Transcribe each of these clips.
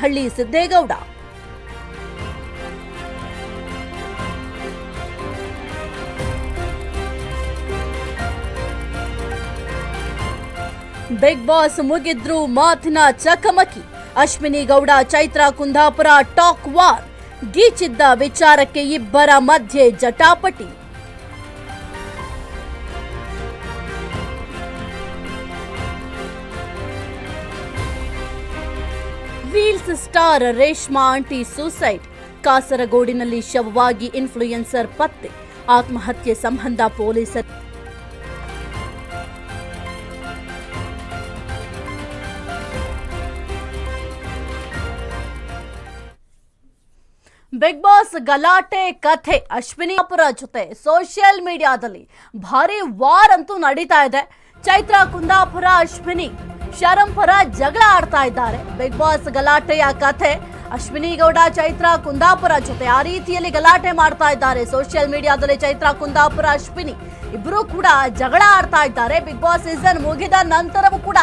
ಹಳ್ಳಿ Siddegowda. Big boss ಮುಗಿದ್ರು ಮಾತಿನ ಚಕಮಕಿ. Ashwini Gowda, Chaitra Kundapura talk war. ಗೀಚಿದ್ದ ವಿಚಾರಕ್ಕೆ ಇಬ್ಬರ ಮಧ್ಯೆ ಜಟಾಪಟಿ. Reels star Reshma aunty suicide ಕಾಸರಗೋಡಿನಲ್ಲಿ ಶವವಾಗಿ ಇನ್ಫ್ಲೂಯೆನ್ಸರ್ ಪತ್ತೆ. ಆತ್ಮಹತ್ಯೆ ಸಂಬಂಧ ಪೊಲೀಸರು. ಬಿಗ್ ಬಾಸ್ ಗಲಾಟೆ ಕಥೆ. ಅಶ್ವಿನಿಪುರ ಜೊತೆ ಸೋಷಿಯಲ್ ಮೀಡಿಯಾದಲ್ಲಿ ಭಾರಿ ವಾರ್ ಅಂತೂ ನಡೀತಾ ಇದೆ. ಚೈತ್ರ ಕುಂದಾಪುರ ಅಶ್ವಿನಿ. ಶರಂಪುರ ಜಗಳ ಆಡ್ತಾ ಇದ್ದಾರೆ. ಬಿಗ್ ಬಾಸ್ ಗಲಾಟೆಯ ಕಥೆ. ಅಶ್ವಿನಿ ಗೌಡ, ಚೈತ್ರ, ಕುಂದಾಪುರ ಜೊತೆ ಆ ರೀತಿಯಲ್ಲಿ ಗಲಾಟೆ ಮಾಡ್ತಾ ಇದ್ದಾರೆ. ಸೋಷಿಯಲ್ ಮೀಡಿಯಾದಲ್ಲಿ ಚೈತ್ರ, ಕುಂದಾಪುರ, ಅಶ್ವಿನಿ ಇಬ್ಬರೂ ಕೂಡ ಜಗಳ ಆಡ್ತಾ ಇದ್ದಾರೆ. ಬಿಗ್ ಬಾಸ್ ಸೀಸನ್ ಮುಗಿದ ನಂತರವೂ ಕೂಡ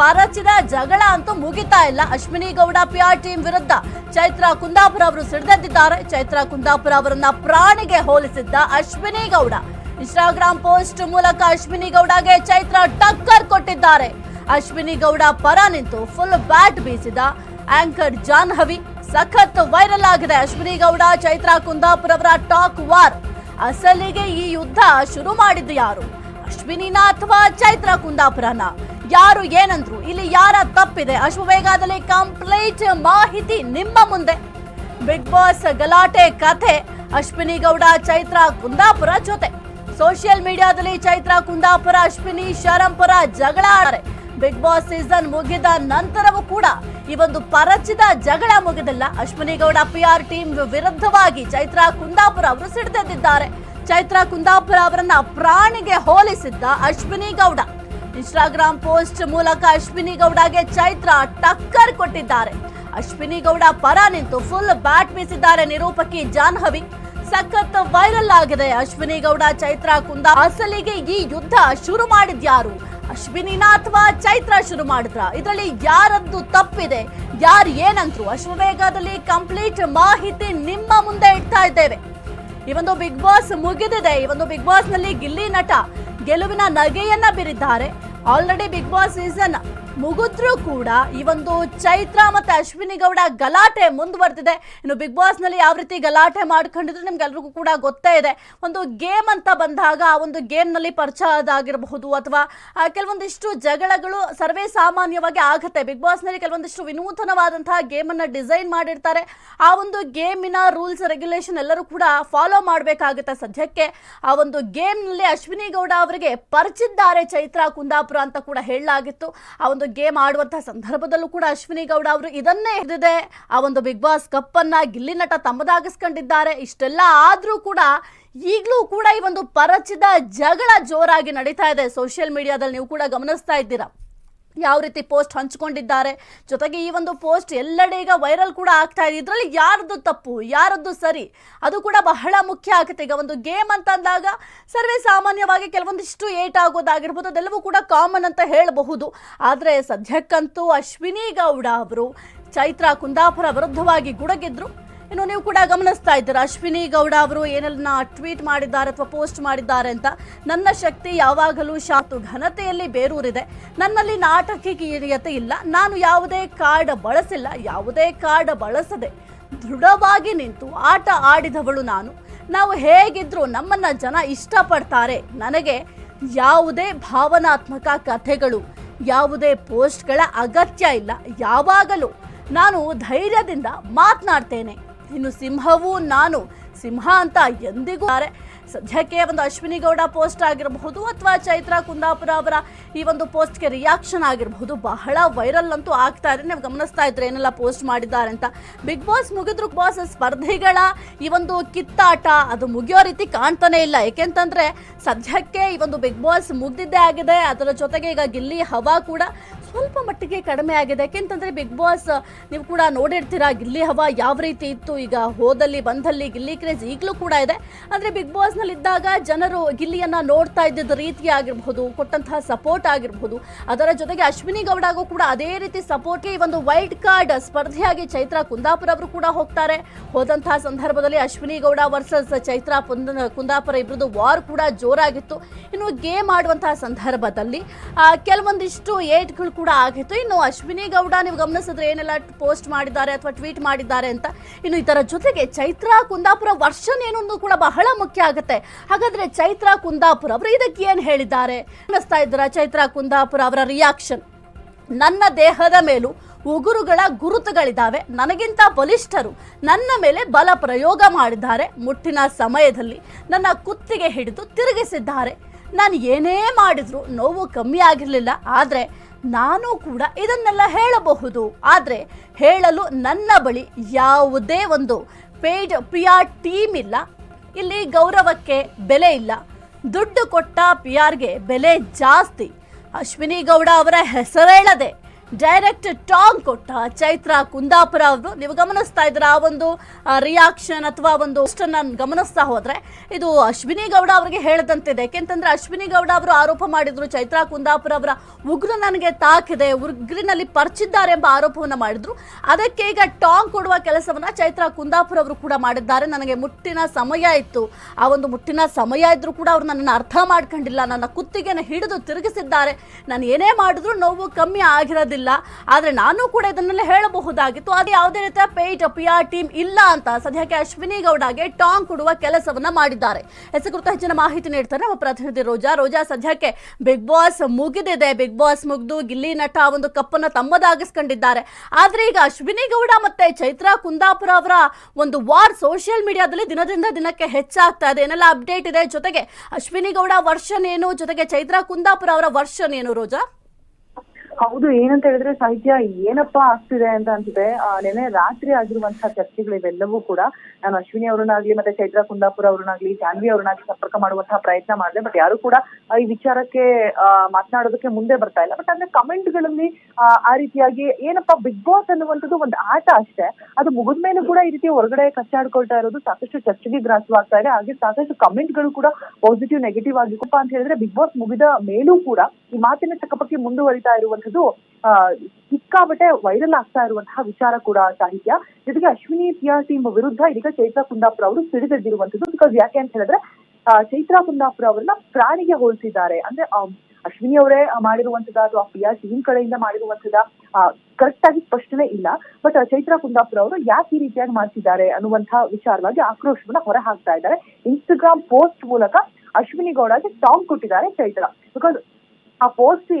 ಪರಚಿದ ಜಗಳ ಅಂತೂ ಮುಗಿತಾ ಇಲ್ಲ. Ashwini Gowda P R team ವಿರುದ್ಧ ಚೈತ್ರ, ಕುಂದಾಪುರ ಅವರು ಸಿಡಿದೆದ್ದಿದ್ದಾರೆ. ಚೈತ್ರ, ಕುಂದಾಪುರ ಅವರನ್ನ ಪ್ರಾಣಿಗೆ ಹೋಲಿಸಿದ್ದ ಅಶ್ವಿನಿ ಗೌಡ. ಇನ್ಸ್ಟಾಗ್ರಾಮ್ ಪೋಸ್ಟ್ ಮೂಲಕ ಅಶ್ವಿನಿ ಗೌಡಗೆ ಚೈತ್ರ ಟಕ್ಕರ್ ಕೊಟ್ಟಿದ್ದಾರೆ. ಅಶ್ವಿನಿ ಗೌಡ ಪರ ನಿಂತು ಫುಲ್ ಬ್ಯಾಟ್ ಬೀಸಿದ ಆಂಕರ್ ಜಾನ್ಹವಿ ಸಖತ್ ವೈರಲ್ ಆಗಿದೆ ಅಶ್ವಿನಿ ಗೌಡ, ಚೈತ್ರಾ ಕುಂದಾಪುರ ಅವರ ಟಾಕ್ ವಾರ್ ಅಸಲಿಗೆ ಈ ಯುದ್ಧ ಶುರು ಮಾಡಿದ್ದು ಯಾರು? ಅಶ್ವಿನಿನ ಅಥವಾ ಚೈತ್ರ ಕುಂದಾಪುರನ? ಯಾರು ಏನಂದ್ರು, ಇಲ್ಲಿ ಯಾರ ತಪ್ಪಿದೆ? ಅಶ್ವವೇಗದಲ್ಲಿ ಕಂಪ್ಲೀಟ್ ಮಾಹಿತಿ ನಿಮ್ಮ ಮುಂದೆ. ಬಿಗ್ ಬಾಸ್ ಗಲಾಟೆ ಕಥೆ, ಅಶ್ವಿನಿ ಗೌಡ, ಚೈತ್ರಾ ಕುಂದಾಪುರ ಜೊತೆ. ಸೋಷಿಯಲ್ ಮೀಡಿಯಾದಲ್ಲಿ ಚೈತ್ರ ಕುಂದಾಪುರ, ಅಶ್ವಿನಿ, ಶರಂಪುರ ಜಗಳ ಆಡರೆ ಬಿಗ್ ಬಾಸ್ ಸೀಸನ್ ಮುಗಿದ ನಂತರವೂ ಕೂಡ ಈ ಒಂದು ಪರಚಿದ ಜಗಳ ಮುಗಿದಿಲ್ಲ. Ashwini Gowda P R team ವಿರುದ್ಧವಾಗಿ ಚೈತ್ರಾ ಕುಂದಾಪುರ ಅವರು ಸಿಡಿದೆದ್ದಿದ್ದಾರೆ. ಚೈತ್ರಾ ಕುಂದಾಪುರ ಅವರನ್ನ ಪ್ರಾಣಿಗೆ ಹೋಲಿಸಿದ್ದ ಅಶ್ವಿನಿ ಗೌಡ ಇನ್ಸ್ಟಾಗ್ರಾಮ್ ಪೋಸ್ಟ್ ಮೂಲಕ ಅಶ್ವಿನಿ ಗೌಡಗೆ ಚೈತ್ರ ಟಕ್ಕರ್ ಕೊಟ್ಟಿದ್ದಾರೆ. ಅಶ್ವಿನಿ ಗೌಡ ಪರ ನಿಂತು ಫುಲ್ ಬ್ಯಾಟ್ ಬೀಸಿದ್ದಾರೆ ನಿರೂಪಕಿ ಜಾಹ್ನವಿ. ಸಖತ್ ವೈರಲ್ ಆಗಿದೆ. ಅಶ್ವಿನಿ ಗೌಡ ಚೈತ್ರಾ ಕುಂದ ಅಸಲಿಗೆ ಈ ಯುದ್ಧ ಶುರು ಮಾಡಿದ್ಯಾರು? ಅಶ್ವಿನಿನ ಅಥವಾ ಚೈತ್ರ ಶುರು ಮಾಡಿದ್ರ. ಇದರಲ್ಲಿ ಯಾರದ್ದು ತಪ್ಪಿದೆ, ಯಾರು ಏನಂದ್ರು ಅಶ್ವವೇಗದಲ್ಲಿ ಕಂಪ್ಲೀಟ್ ಮಾಹಿತಿ ನಿಮ್ಮ ಮುಂದೆ ಇಡ್ತಾ ಇದ್ದೇವೆ. ಈ ಒಂದು ಬಿಗ್ ಬಾಸ್ ಮುಗಿದಿದೆ. ಈ ಒಂದು ಬಿಗ್ ಬಾಸ್ನಲ್ಲಿ ಗಿಲ್ಲಿ ನಟ ಗೆಲುವಿನ ನಗೆಯನ್ನ ಬೀರಿದ್ದಾರೆ. ಆಲ್ರೆಡಿ ಬಿಗ್ ಬಾಸ್ ಸೀಸನ್ ಮುಗಿದ್ರೂ ಕೂಡ ಈ ಒಂದು ಚೈತ್ರ ಮತ್ತೆ ಅಶ್ವಿನಿ ಗೌಡ ಗಲಾಟೆ ಮುಂದುವರೆದಿದೆ. ಇನ್ನು ಬಿಗ್ ಬಾಸ್ನಲ್ಲಿ ಯಾವ ರೀತಿ ಗಲಾಟೆ ಮಾಡ್ಕೊಂಡಿದ್ರು ನಿಮ್ಗೆಲ್ರಿಗೂ ಕೂಡ ಗೊತ್ತೇ ಇದೆ. ಒಂದು ಗೇಮ್ ಅಂತ ಬಂದಾಗ ಆ ಒಂದು ಗೇಮ್ನಲ್ಲಿ ಪರಿಚಯದಾಗಿರಬಹುದು ಅಥವಾ ಕೆಲವೊಂದಿಷ್ಟು ಜಗಳಗಳು ಸರ್ವೇ ಸಾಮಾನ್ಯವಾಗಿ ಆಗುತ್ತೆ. ಬಿಗ್ ಬಾಸ್ನಲ್ಲಿ ಕೆಲವೊಂದಿಷ್ಟು ವಿನೂತನವಾದಂತಹ ಗೇಮ್ ಅನ್ನ ಡಿಸೈನ್ ಮಾಡಿರ್ತಾರೆ. ಆ ಒಂದು ಗೇಮಿನ ರೂಲ್ಸ್ ರೆಗ್ಯುಲೇಷನ್ ಎಲ್ಲರೂ ಕೂಡ ಫಾಲೋ ಮಾಡಬೇಕಾಗುತ್ತೆ. ಸದ್ಯಕ್ಕೆ ಆ ಒಂದು ಗೇಮ್ನಲ್ಲಿ ಅಶ್ವಿನಿ ಗೌಡ ಅವರಿಗೆ ಪರಿಚಿದ್ದಾರೆ ಚೈತ್ರ ಕುಂದಾಪುರ ಅಂತ ಕೂಡ ಹೇಳಲಾಗಿತ್ತು. ಆ ಒಂದು ಗೇಮ್ ಆಡುವಂತಹ ಸಂದರ್ಭದಲ್ಲೂ ಕೂಡ ಅಶ್ವಿನಿ ಗೌಡ ಅವರು ಇದನ್ನೇ ಹಿಡಿದಿದೆ ಆ ಒಂದು ಬಿಗ್ ಬಾಸ್ ಕಪ್ ಅನ್ನ ಗಿಲ್ಲಿ ನಟ ತಮ್ಮದಾಗಿಸ್ಕೊಂಡಿದ್ದಾರೆ. ಇಷ್ಟೆಲ್ಲ ಆದ್ರೂ ಕೂಡ ಈಗಲೂ ಕೂಡ ಈ ಒಂದು ಪರಚಿದ ಜಗಳ ಜೋರಾಗಿ ನಡೀತಾ ಇದೆ. ಸೋಷಿಯಲ್ ಮೀಡಿಯಾದಲ್ಲಿ ನೀವು ಕೂಡ ಗಮನಿಸ್ತಾ ಇದ್ದೀರಾ? ಯಾವ ರೀತಿ ಪೋಸ್ಟ್ ಹಂಚಿಕೊಂಡಿದ್ದಾರೆ. ಜೊತೆಗೆ ಈ ಒಂದು ಪೋಸ್ಟ್ ಎಲ್ಲೆಡೆ ಈಗ ವೈರಲ್ ಕೂಡ ಆಗ್ತಾ ಇದೆ. ಇದರಲ್ಲಿ ಯಾರದ್ದು ತಪ್ಪು, ಯಾರದ್ದು ಸರಿ, ಅದು ಕೂಡ ಬಹಳ ಮುಖ್ಯ ಆಗುತ್ತೆ. ಈಗ ಒಂದು ಗೇಮ್ ಅಂತ ಅಂದಾಗ ಸರ್ವೇ ಸಾಮಾನ್ಯವಾಗಿ ಕೆಲವೊಂದಿಷ್ಟು ಏಟ್ ಆಗೋದಾಗಿರ್ಬೋದು, ಅದೆಲ್ಲವೂ ಕೂಡ ಕಾಮನ್ ಅಂತ ಹೇಳಬಹುದು. ಆದರೆ ಸದ್ಯಕ್ಕಂತೂ ಅಶ್ವಿನಿ ಗೌಡ ಅವರು, ಚೈತ್ರ ಕುಂದಾಪುರ ವಿರುದ್ಧವಾಗಿ ಗುಡಗಿದ್ರು. ಇನ್ನು ನೀವು ಕೂಡ ಗಮನಿಸ್ತಾ ಇದ್ದೀರಾ? ಅಶ್ವಿನಿ ಗೌಡ ಅವರು ಏನೆಲ್ಲ ಟ್ವೀಟ್ ಮಾಡಿದ್ದಾರೆ ಅಥವಾ ಪೋಸ್ಟ್ ಮಾಡಿದ್ದಾರೆ ಅಂತ? ನನ್ನ ಶಕ್ತಿ ಯಾವಾಗಲೂ ಶಾತು, ಘನತೆಯಲ್ಲಿ ಬೇರೂರಿದೆ. ನನ್ನಲ್ಲಿ ನಾಟಕೀಯತೆ ಇಲ್ಲ. ನಾನು ಯಾವುದೇ ಕಾರ್ಡ್ ಬಳಸಿಲ್ಲ. ಯಾವುದೇ ಕಾರ್ಡ್ ಬಳಸದೆ ದೃಢವಾಗಿ ನಿಂತು ಆಟ ಆಡಿದವಳು ನಾನು. ನಾವು ಹೇಗಿದ್ರು ನಮ್ಮನ್ನ ಜನ ಇಷ್ಟಪಡ್ತಾರೆ. ನನಗೆ ಯಾವುದೇ ಭಾವನಾತ್ಮಕ ಕಥೆಗಳು, ಯಾವುದೇ ಪೋಸ್ಟ್ಗಳ ಅಗತ್ಯ ಇಲ್ಲ. ಯಾವಾಗಲೂ ನಾನು ಧೈರ್ಯದಿಂದ ಮಾತನಾಡ್ತೇನೆ. ಇನ್ನು ಸಿಂಹವೂ ನಾನು. ಸಿಂಹ ಅಂತ ಎಂದಿಗೂ. ಸದ್ಯಕ್ಕೆ ಒಂದು ಅಶ್ವಿನಿ ಗೌಡ ಪೋಸ್ಟ್ ಆಗಿರಬಹುದು ಅಥವಾ ಚೈತ್ರ ಕುಂದಾಪುರ ಅವರ ಈ ಒಂದು ಪೋಸ್ಟ್ಗೆ ರಿಯಾಕ್ಷನ್ ಆಗಿರಬಹುದು. ಬಹಳ ವೈರಲ್ ಅಂತೂ ಆಗ್ತಾ ಇದೆ. ನೀವು ಗಮನಿಸ್ತಾ ಇದ್ರೆ ಏನೆಲ್ಲ ಪೋಸ್ಟ್ ಮಾಡಿದ್ದಾರೆ ಅಂತ. ಬಿಗ್ ಬಾಸ್ ಮುಗಿದ್ರು ಬಾಸ್ ಸ್ಪರ್ಧಿಗಳ ಈ ಒಂದು ಕಿತ್ತಾಟ ಅದು ಮುಗಿಯೋ ರೀತಿ ಕಾಣ್ತಾನೆ ಇಲ್ಲ. ಏಕೆಂತಂದ್ರೆ ಸದ್ಯಕ್ಕೆ ಈ ಒಂದು ಬಿಗ್ ಬಾಸ್ ಮುಗ್ದಿದ್ದೇ ಆಗಿದೆ. ಅದರ ಜೊತೆಗೆ ಈಗ ಗಿಲ್ಲಿ ಹವಾ ಕೂಡ ಸ್ವಲ್ಪ ಮಟ್ಟಿಗೆ ಕಡಿಮೆ ಆಗಿದೆ. ಯಾಕೆಂತಂದ್ರೆ ಬಿಗ್ ಬಾಸ್ ನೀವು ಕೂಡ ನೋಡಿರ್ತೀರಾ, ಗಿಲ್ಲಿ ಹವಾ ಯಾವ ರೀತಿ ಇತ್ತು. ಈಗ ಹೋದಲ್ಲಿ, ಬಂದಲ್ಲಿ ಗಿಲ್ಲಿ ಕ್ರೇಜ್ ಈಗಲೂ ಕೂಡ ಇದೆ. ಅಂದ್ರೆ ಬಿಗ್ ಬಾಸ್ನಲ್ಲಿ ಇದ್ದಾಗ ಜನರು ಗಿಲ್ಲಿಯನ್ನ ನೋಡ್ತಾ ಇದ್ದಿದ್ದ ರೀತಿ ಆಗಿರಬಹುದು, ಕೊಟ್ಟಂತಹ ಸಪೋರ್ಟ್ ಆಗಿರಬಹುದು. ಅದರ ಜೊತೆಗೆ ಅಶ್ವಿನಿ ಗೌಡಗೂ ಕೂಡ ಅದೇ ರೀತಿ ಸಪೋರ್ಟ್ಗೆ ಈ ಒಂದು ವೈಲ್ಡ್ ಕಾರ್ಡ್ ಸ್ಪರ್ಧೆಯಾಗಿ ಚೈತ್ರಾ ಕುಂದಾಪುರ ಅವರು ಕೂಡ ಹೋಗ್ತಾರೆ. ಹೋದಂತಹ ಸಂದರ್ಭದಲ್ಲಿ ಅಶ್ವಿನಿ ಗೌಡ ವರ್ಸಸ್ ಚೈತ್ರಾ ಕುಂದಾಪುರ ಇಬ್ಬರದು ವಾರ್ ಕೂಡ ಜೋರಾಗಿತ್ತು. ಇನ್ನು ಗೇಮ್ ಆಡುವಂತಹ ಸಂದರ್ಭದಲ್ಲಿ ಕೆಲವೊಂದಿಷ್ಟು ಏಟ್ಗಳು ಕೂಡ ಆಗಿತ್ತು. ಇನ್ನು ಅಶ್ವಿನಿ ಗೌಡ ನೀವು ಗಮನಿಸಿದ್ರೆ ಏನೆಲ್ಲ ಪೋಸ್ಟ್ ಮಾಡಿದ್ದಾರೆ ಅಥವಾ ಟ್ವೀಟ್ ಮಾಡಿದ್ದಾರೆ ಅಂತ. ಇನ್ನು ಇದರ ಜೊತೆಗೆ ಚೈತ್ರಾ ಕುಂದಾಪುರ ವರ್ಷನ್ ಏನೊಂದು ಕೂಡ ಬಹಳ ಮುಖ್ಯ ಆಗುತ್ತೆ. ಹಾಗಾದ್ರೆ ಚೈತ್ರಾ ಕುಂದಾಪುರ ಅವರು ಇದಕ್ಕೆ ಏನು ಹೇಳಿದ್ದಾರೆ? ಗಮನಿಸ್ತಾ ಇದ್ದೀರಾ ಚೈತ್ರಾ ಕುಂದಾಪುರ ಅವರ ರಿಯಾಕ್ಷನ್ ನನ್ನ ದೇಹದ ಮೇಲೂ ಉಗುರುಗಳ ಗುರುತುಗಳಿದ್ದಾವೆ. ನನಗಿಂತ ಬಲಿಷ್ಠರು ನನ್ನ ಮೇಲೆ ಬಲ ಪ್ರಯೋಗ ಮಾಡಿದ್ದಾರೆ. ಮುಟ್ಟಿನ ಸಮಯದಲ್ಲಿ ನನ್ನ ಕುತ್ತಿಗೆ ಹಿಡಿದು ತಿರುಗಿಸಿದ್ದಾರೆ. ನಾನು ಏನೇ ಮಾಡಿದ್ರು ನೋವು ಕಮ್ಮಿ ಆಗಿರಲಿಲ್ಲ. ಆದರೆ ನಾನು ಕೂಡ ಇದನ್ನೆಲ್ಲ ಹೇಳಬಹುದು. ಆದರೆ ಹೇಳಲು ನನ್ನ ಬಳಿ ಯಾವುದೇ ಒಂದು ಪೇಜ್ ಪಿ ಆರ್ ಟೀಮ್ ಇಲ್ಲ. ಇಲ್ಲಿ ಗೌರವಕ್ಕೆ ಬೆಲೆ ಇಲ್ಲ. ದುಡ್ಡು ಕೊಟ್ಟ ಪಿ ಆರ್ಗೆ ಬೆಲೆ ಜಾಸ್ತಿ. ಅಶ್ವಿನಿ ಗೌಡ ಅವರ ಹೆಸರೇಳದೆ ಡೈರೆಕ್ಟ್ ಟಾಂಗ್ ಕೊಟ್ಟ ಚೈತ್ರ ಕುಂದಾಪುರ ಅವರು. ನೀವು ಗಮನಿಸ್ತಾ ಇದ್ರ ಆ ಒಂದು ರಿಯಾಕ್ಷನ್ ಅಥವಾ ಒಂದು ಗಮನಿಸ್ತಾ ಹೋದ್ರೆ, ಇದು ಅಶ್ವಿನಿ ಗೌಡ ಅವರಿಗೆ ಹೇಳದಂತಿದೆ. ಯಾಕೆಂತಂದ್ರೆ ಅಶ್ವಿನಿ ಗೌಡ ಅವರು ಆರೋಪ ಮಾಡಿದ್ರು, ಚೈತ್ರ ಕುಂದಾಪುರ ಅವರ ಉಗ್ರ ನನಗೆ ತಾಕಿದೆ, ಉಗ್ರಿನಲ್ಲಿ ಪರ್ಚಿದ್ದಾರೆ ಎಂಬ ಆರೋಪವನ್ನು ಮಾಡಿದ್ರು. ಅದಕ್ಕೆ ಈಗ ಟಾಂಗ್ ಕೊಡುವ ಕೆಲಸವನ್ನ ಚೈತ್ರ ಕುಂದಾಪುರ ಅವರು ಕೂಡ ಮಾಡಿದ್ದಾರೆ. ನನಗೆ ಮುಟ್ಟಿನ ಸಮಯ ಇತ್ತು. ಆ ಒಂದು ಮುಟ್ಟಿನ ಸಮಯ ಇದ್ರೂ ಕೂಡ ಅವರು ನನ್ನನ್ನು ಅರ್ಥ ಮಾಡ್ಕೊಂಡಿಲ್ಲ. ನನ್ನ ಕುತ್ತಿಗೆನ ಹಿಡಿದು ತಿರುಗಿಸಿದ್ದಾರೆ. ನಾನು ಏನೇ ಮಾಡಿದ್ರು ನೋವು ಕಮ್ಮಿ ಆಗಿರೋದಿಲ್ಲ. ಆದರೆ ನಾನು ಕೂಡ ಇದನ್ನೆಲ್ಲ ಹೇಳಬಹುದಾಗಿತ್ತು. ಅದು ಯಾವುದೇ ರೀತಿಯ ಪೇಟ್ ಪಿ ಆರ್ ಟೀಮ್ ಇಲ್ಲ ಅಂತ. ಸದ್ಯಕ್ಕೆ ಅಶ್ವಿನಿ ಗೌಡಗೆ ಟಾಂಗ್ ಕೊಡುವ ಕೆಲಸವನ್ನ ಮಾಡಿದ್ದಾರೆ. ಹೆಸರು ಕುರಿತು ಹೆಚ್ಚಿನ ಮಾಹಿತಿ ನೀಡ್ತಾರೆ ನಮ್ಮ ಪ್ರತಿನಿಧಿ ರೋಜಾ. ರೋಜಾ, ಸದ್ಯಕ್ಕೆ ಬಿಗ್ ಬಾಸ್ ಮುಗಿದಿದೆ. ಬಿಗ್ ಬಾಸ್ ಮುಗಿದು ಗಿಲ್ಲಿ ನಟ ಒಂದು ಕಪ್ಪನ್ನ ತಮ್ಮದಾಗಿಸ್ಕೊಂಡಿದ್ದಾರೆ. ಆದ್ರೆ ಈಗ ಅಶ್ವಿನಿ ಗೌಡ ಮತ್ತೆ ಚೈತ್ರಾ ಕುಂದಾಪುರ ಅವರ ಒಂದು ವಾರ್ ಸೋಷಿಯಲ್ ಮೀಡಿಯಾದಲ್ಲಿ ದಿನದಿಂದ ದಿನಕ್ಕೆ ಹೆಚ್ಚಾಗ್ತಾ ಇದೆ. ಏನೆಲ್ಲ ಅಪ್ಡೇಟ್ ಇದೆ? ಜೊತೆಗೆ ಅಶ್ವಿನಿ ಗೌಡ ವರ್ಷನ್ ಏನು ಜೊತೆಗೆ ಚೈತ್ರಾ ಕುಂದಾಪುರ ಅವರ ವರ್ಷನ್ ಏನು ರೋಜಾ? ಹೌದು ಏನಂತ ಹೇಳಿದ್ರೆ ಸಾಹಿತ್ಯ ಏನಪ್ಪಾ ಆಗ್ತಿದೆ ಅಂತ ಅನ್ಸುತ್ತೆ ಆ, ನೆನ್ನೆ ರಾತ್ರಿ ಆಗಿರುವಂತಹ ಚರ್ಚೆಗಳಿವೆಲ್ಲವೂ ಕೂಡ ನಾನು ಅಶ್ವಿನಿ ಅವರನ್ನಾಗ್ಲಿ ಮತ್ತೆ ಚೈತ್ರಾ ಕುಂದಾಪುರ ಅವರನ್ನಾಗ್ಲಿ ಜಾನ್ವಿ ಅವರನ್ನಾಗ್ಲಿ ಸಂಪರ್ಕ ಮಾಡುವಂತಹ ಪ್ರಯತ್ನ ಮಾಡಿದೆ. ಬಟ್ ಯಾರು ಕೂಡ ಈ ವಿಚಾರಕ್ಕೆ ಮಾತನಾಡೋದಕ್ಕೆ ಮುಂದೆ ಬರ್ತಾ ಇಲ್ಲ. ಬಟ್ ಅಂದ್ರೆ ಕಮೆಂಟ್ಗಳಲ್ಲಿ ಆ, ರೀತಿಯಾಗಿ ಏನಪ್ಪಾ ಬಿಗ್ ಬಾಸ್ ಅನ್ನುವಂಥದ್ದು ಒಂದು ಆಟ ಅಷ್ಟೇ. ಅದು ಮುಗಿದ್ಮೇಲೆ ಕೂಡ ಈ ರೀತಿ ಹೊರಗಡೆ ಕಚ್ಚಾಡ್ಕೊಳ್ತಾ ಇರೋದು ಸಾಕಷ್ಟು ಚರ್ಚೆಗೆ ಗ್ರಾಸವಾಗ್ತಾ ಇದೆ. ಹಾಗೆ ಸಾಕಷ್ಟು ಕಮೆಂಟ್ಗಳು ಕೂಡ ಪಾಸಿಟಿವ್ ನೆಗೆಟಿವ್ ಆಗಿಪ್ಪ ಅಂತ ಹೇಳಿದ್ರೆ ಬಿಗ್ ಬಾಸ್ ಮುಗಿದ ಮೇಲೂ ಕೂಡ ಈ ಮಾತಿನ ಚಕಪಕ್ಕೆ ಮುಂದುವರಿತಾ ಇರುವಂತದ್ದು ಆ ಸಿಕ್ಕಾಬಟ್ಟೆ ವೈರಲ್ ಆಗ್ತಾ ಇರುವಂತಹ ವಿಚಾರ ಕೂಡ ಸಾಹಿತ್ಯ. ಜೊತೆಗೆ ಅಶ್ವಿನಿ ಪಿಆರ್ ಟೀಮ್ ವಿರುದ್ಧ ಇದೀಗ ಚೈತ್ರ ಕುಂದಾಪುರ ಅವರು ಸಿಡಿದೆದ್ದಿರುವಂತದ್ದು ಬಿಕಾಸ್ ಯಾಕೆ ಅಂತ ಹೇಳಿದ್ರೆ ಚೈತ್ರಾ ಕುಂದಾಪುರ ಅವರನ್ನ ಪ್ರಾಣಿಗೆ ಹೋಲಿಸಿದ್ದಾರೆ. ಅಂದ್ರೆ ಅಶ್ವಿನಿ ಅವರೇ ಮಾಡಿರುವಂತದ ಅಥವಾ ಪಿ ಆರ್ ಟೀಮ್ ಕಡೆಯಿಂದ ಮಾಡಿರುವಂತದ ಕರೆಕ್ಟ್ ಆಗಿ ಸ್ಪಷ್ಟನೆ ಇಲ್ಲ. ಬಟ್ ಚೈತ್ರ ಕುಂದಾಪುರ ಅವರು ಯಾಕೆ ಈ ರೀತಿಯಾಗಿ ಮಾಡ್ತಿದ್ದಾರೆ ಅನ್ನುವಂತಹ ವಿಚಾರವಾಗಿ ಆಕ್ರೋಶವನ್ನ ಹೊರ ಹಾಕ್ತಾ ಇದ್ದಾರೆ. ಇನ್ಸ್ಟಾಗ್ರಾಮ್ ಪೋಸ್ಟ್ ಮೂಲಕ ಅಶ್ವಿನಿ ಗೌಡಗೆ ಟಾಂಗ್ ಕೊಟ್ಟಿದ್ದಾರೆ ಚೈತ್ರ. ಬಿಕಾಸ್ ಆ ಪೋಸ್ಟ್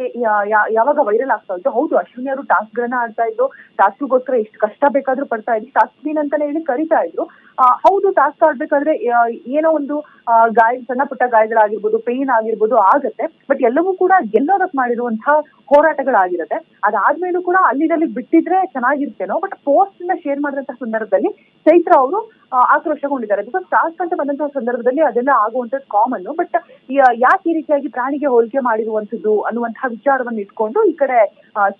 ಯಾವಾಗ ವೈರಲ್ ಆಗ್ತಾ ಇತ್ತು ಹೌದು, ಅಶ್ವಿನಿ ಅವರು ಟಾಸ್ಕ್ ಗಳನ್ನ ಆಡ್ತಾ ಇದ್ರು. ಟಾಸ್ಕ್ಗೋಸ್ಕರ ಎಷ್ಟು ಕಷ್ಟ ಬೇಕಾದ್ರೂ ಪಡ್ತಾ ಇದ್ರು. ಟಾಸ್ಕ್ ಅಂತಾನೆ ಹೇಳಿ ಕರಿತಾ ಇದ್ರು. ಹೌದು ಟಾಸ್ಕ್ ಆಡ್ಬೇಕಾದ್ರೆ ಏನೋ ಒಂದು ಗಾಯ, ಸಣ್ಣ ಪುಟ್ಟ ಗಾಯಗಳಾಗಿರ್ಬೋದು ಪೇನ್ ಆಗಿರ್ಬೋದು ಆಗತ್ತೆ. ಬಟ್ ಎಲ್ಲವೂ ಕೂಡ ಗೆಲ್ಲೋದಕ್ಕೆ ಮಾಡಿರುವಂತಹ ಹೋರಾಟಗಳಾಗಿರುತ್ತೆ. ಅದಾದ್ಮೇಲೂ ಕೂಡ ಅಲ್ಲಿದಲ್ಲಿ ಬಿಟ್ಟಿದ್ರೆ ಚೆನ್ನಾಗಿರ್ತೇನೋ, ಬಟ್ ಪೋಸ್ಟ್ನ ಶೇರ್ ಮಾಡಿದಂತಹ ಸಂದರ್ಭದಲ್ಲಿ ಚೈತ್ರ ಅವರು ಆಕ್ರೋಶಗೊಂಡಿದ್ದಾರೆ. ಬಿಕಾಸ್ ಟಾಸ್ಕ್ ಅಂತ ಬಂದಂತಹ ಸಂದರ್ಭದಲ್ಲಿ ಅದೆಲ್ಲ ಆಗುವಂತದ್ದು ಕಾಮನ್ ಬಟ್ ಯಾಕೆ ಈ ರೀತಿಯಾಗಿ ಪ್ರಾಣಿಗೆ ಹೋಲಿಕೆ ಮಾಡಿರುವಂತದ್ದು ಅನ್ನುವಂತಹ ವಿಚಾರವನ್ನು ಇಟ್ಕೊಂಡು ಈ ಕಡೆ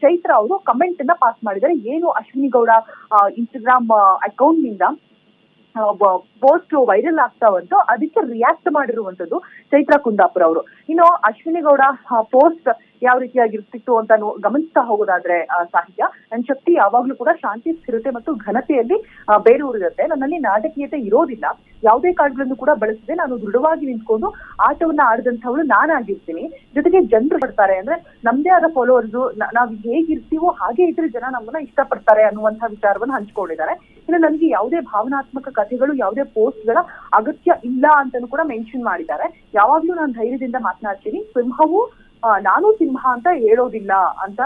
ಚೈತ್ರ ಅವರು ಕಮೆಂಟ್ ಅನ್ನ ಪಾಸ್ ಮಾಡಿದ್ದಾರೆ. ಏನು ಅಶ್ವಿನಿ ಗೌಡ ಇನ್ಸ್ಟಾಗ್ರಾಮ್ ಅಕೌಂಟ್ನಿಂದ? ಪೋಸ್ಟ್ ವೈರಲ್ ಆಗ್ತಾ ಬಂತು ಅದಕ್ಕೆ ರಿಯಾಕ್ಟ್ ಮಾಡಿರುವಂತದ್ದು ಚೈತ್ರಾ ಕುಂದಾಪುರ ಅವರು ಇನ್ನು ಅಶ್ವಿನಿ ಗೌಡ ಪೋಸ್ಟ್ ಯಾವ ರೀತಿಯಾಗಿರ್ತಿತ್ತು ಅಂತ ಗಮನಿಸ್ತಾ ಹೋಗೋದಾದ್ರೆ ಸಾಹಿತ್ಯ. ನನ್ನ ಶಕ್ತಿ ಯಾವಾಗ್ಲೂ ಕೂಡ ಶಾಂತಿ, ಸ್ಥಿರತೆ ಮತ್ತು ಘನತೆಯಲ್ಲಿ ಬೇರೂರಿರುತ್ತೆ. ನನ್ನಲ್ಲಿ ನಾಟಕೀಯತೆ ಇರೋದಿಲ್ಲ. ಯಾವುದೇ ಕಾರ್ಡ್ಗಳನ್ನು ಕೂಡ ಬಳಸದೆ ನಾನು ದೃಢವಾಗಿ ನಿಂತ್ಕೊಂಡು ಆಟವನ್ನ ಆಡಿದಂಥವಳು ನಾನಾಗಿರ್ತೀನಿ. ಜೊತೆಗೆ ಜನರು ಬರ್ತಾರೆ ಅಂದ್ರೆ ನಮ್ದೇ ಆದ ಫಾಲೋವರ್ಸ್ ನಾವು ಹೇಗಿರ್ತೀವೋ ಹಾಗೆ ಇದ್ರೆ ಜನ ನಮ್ಮನ್ನ ಇಷ್ಟಪಡ್ತಾರೆ ಅನ್ನುವಂತ ವಿಚಾರವನ್ನು ಹಂಚ್ಕೊಂಡಿದ್ದಾರೆ. ಇನ್ನು ನನಗೆ ಯಾವುದೇ ಭಾವನಾತ್ಮಕ ಕಥೆಗಳು, ಯಾವುದೇ ಪೋಸ್ಟ್ಗಳ ಅಗತ್ಯ ಇಲ್ಲ ಅಂತಾನು ಕೂಡ ಮೆನ್ಷನ್ ಮಾಡಿದ್ದಾರೆ. ಯಾವಾಗ್ಲೂ ನಾನು ಧೈರ್ಯದಿಂದ ಮಾತನಾಡ್ತೀನಿ. ಸಿಂಹವು ನಾನು ಸಿಂಹ ಅಂತ ಹೇಳೋದಿಲ್ಲ ಅಂತ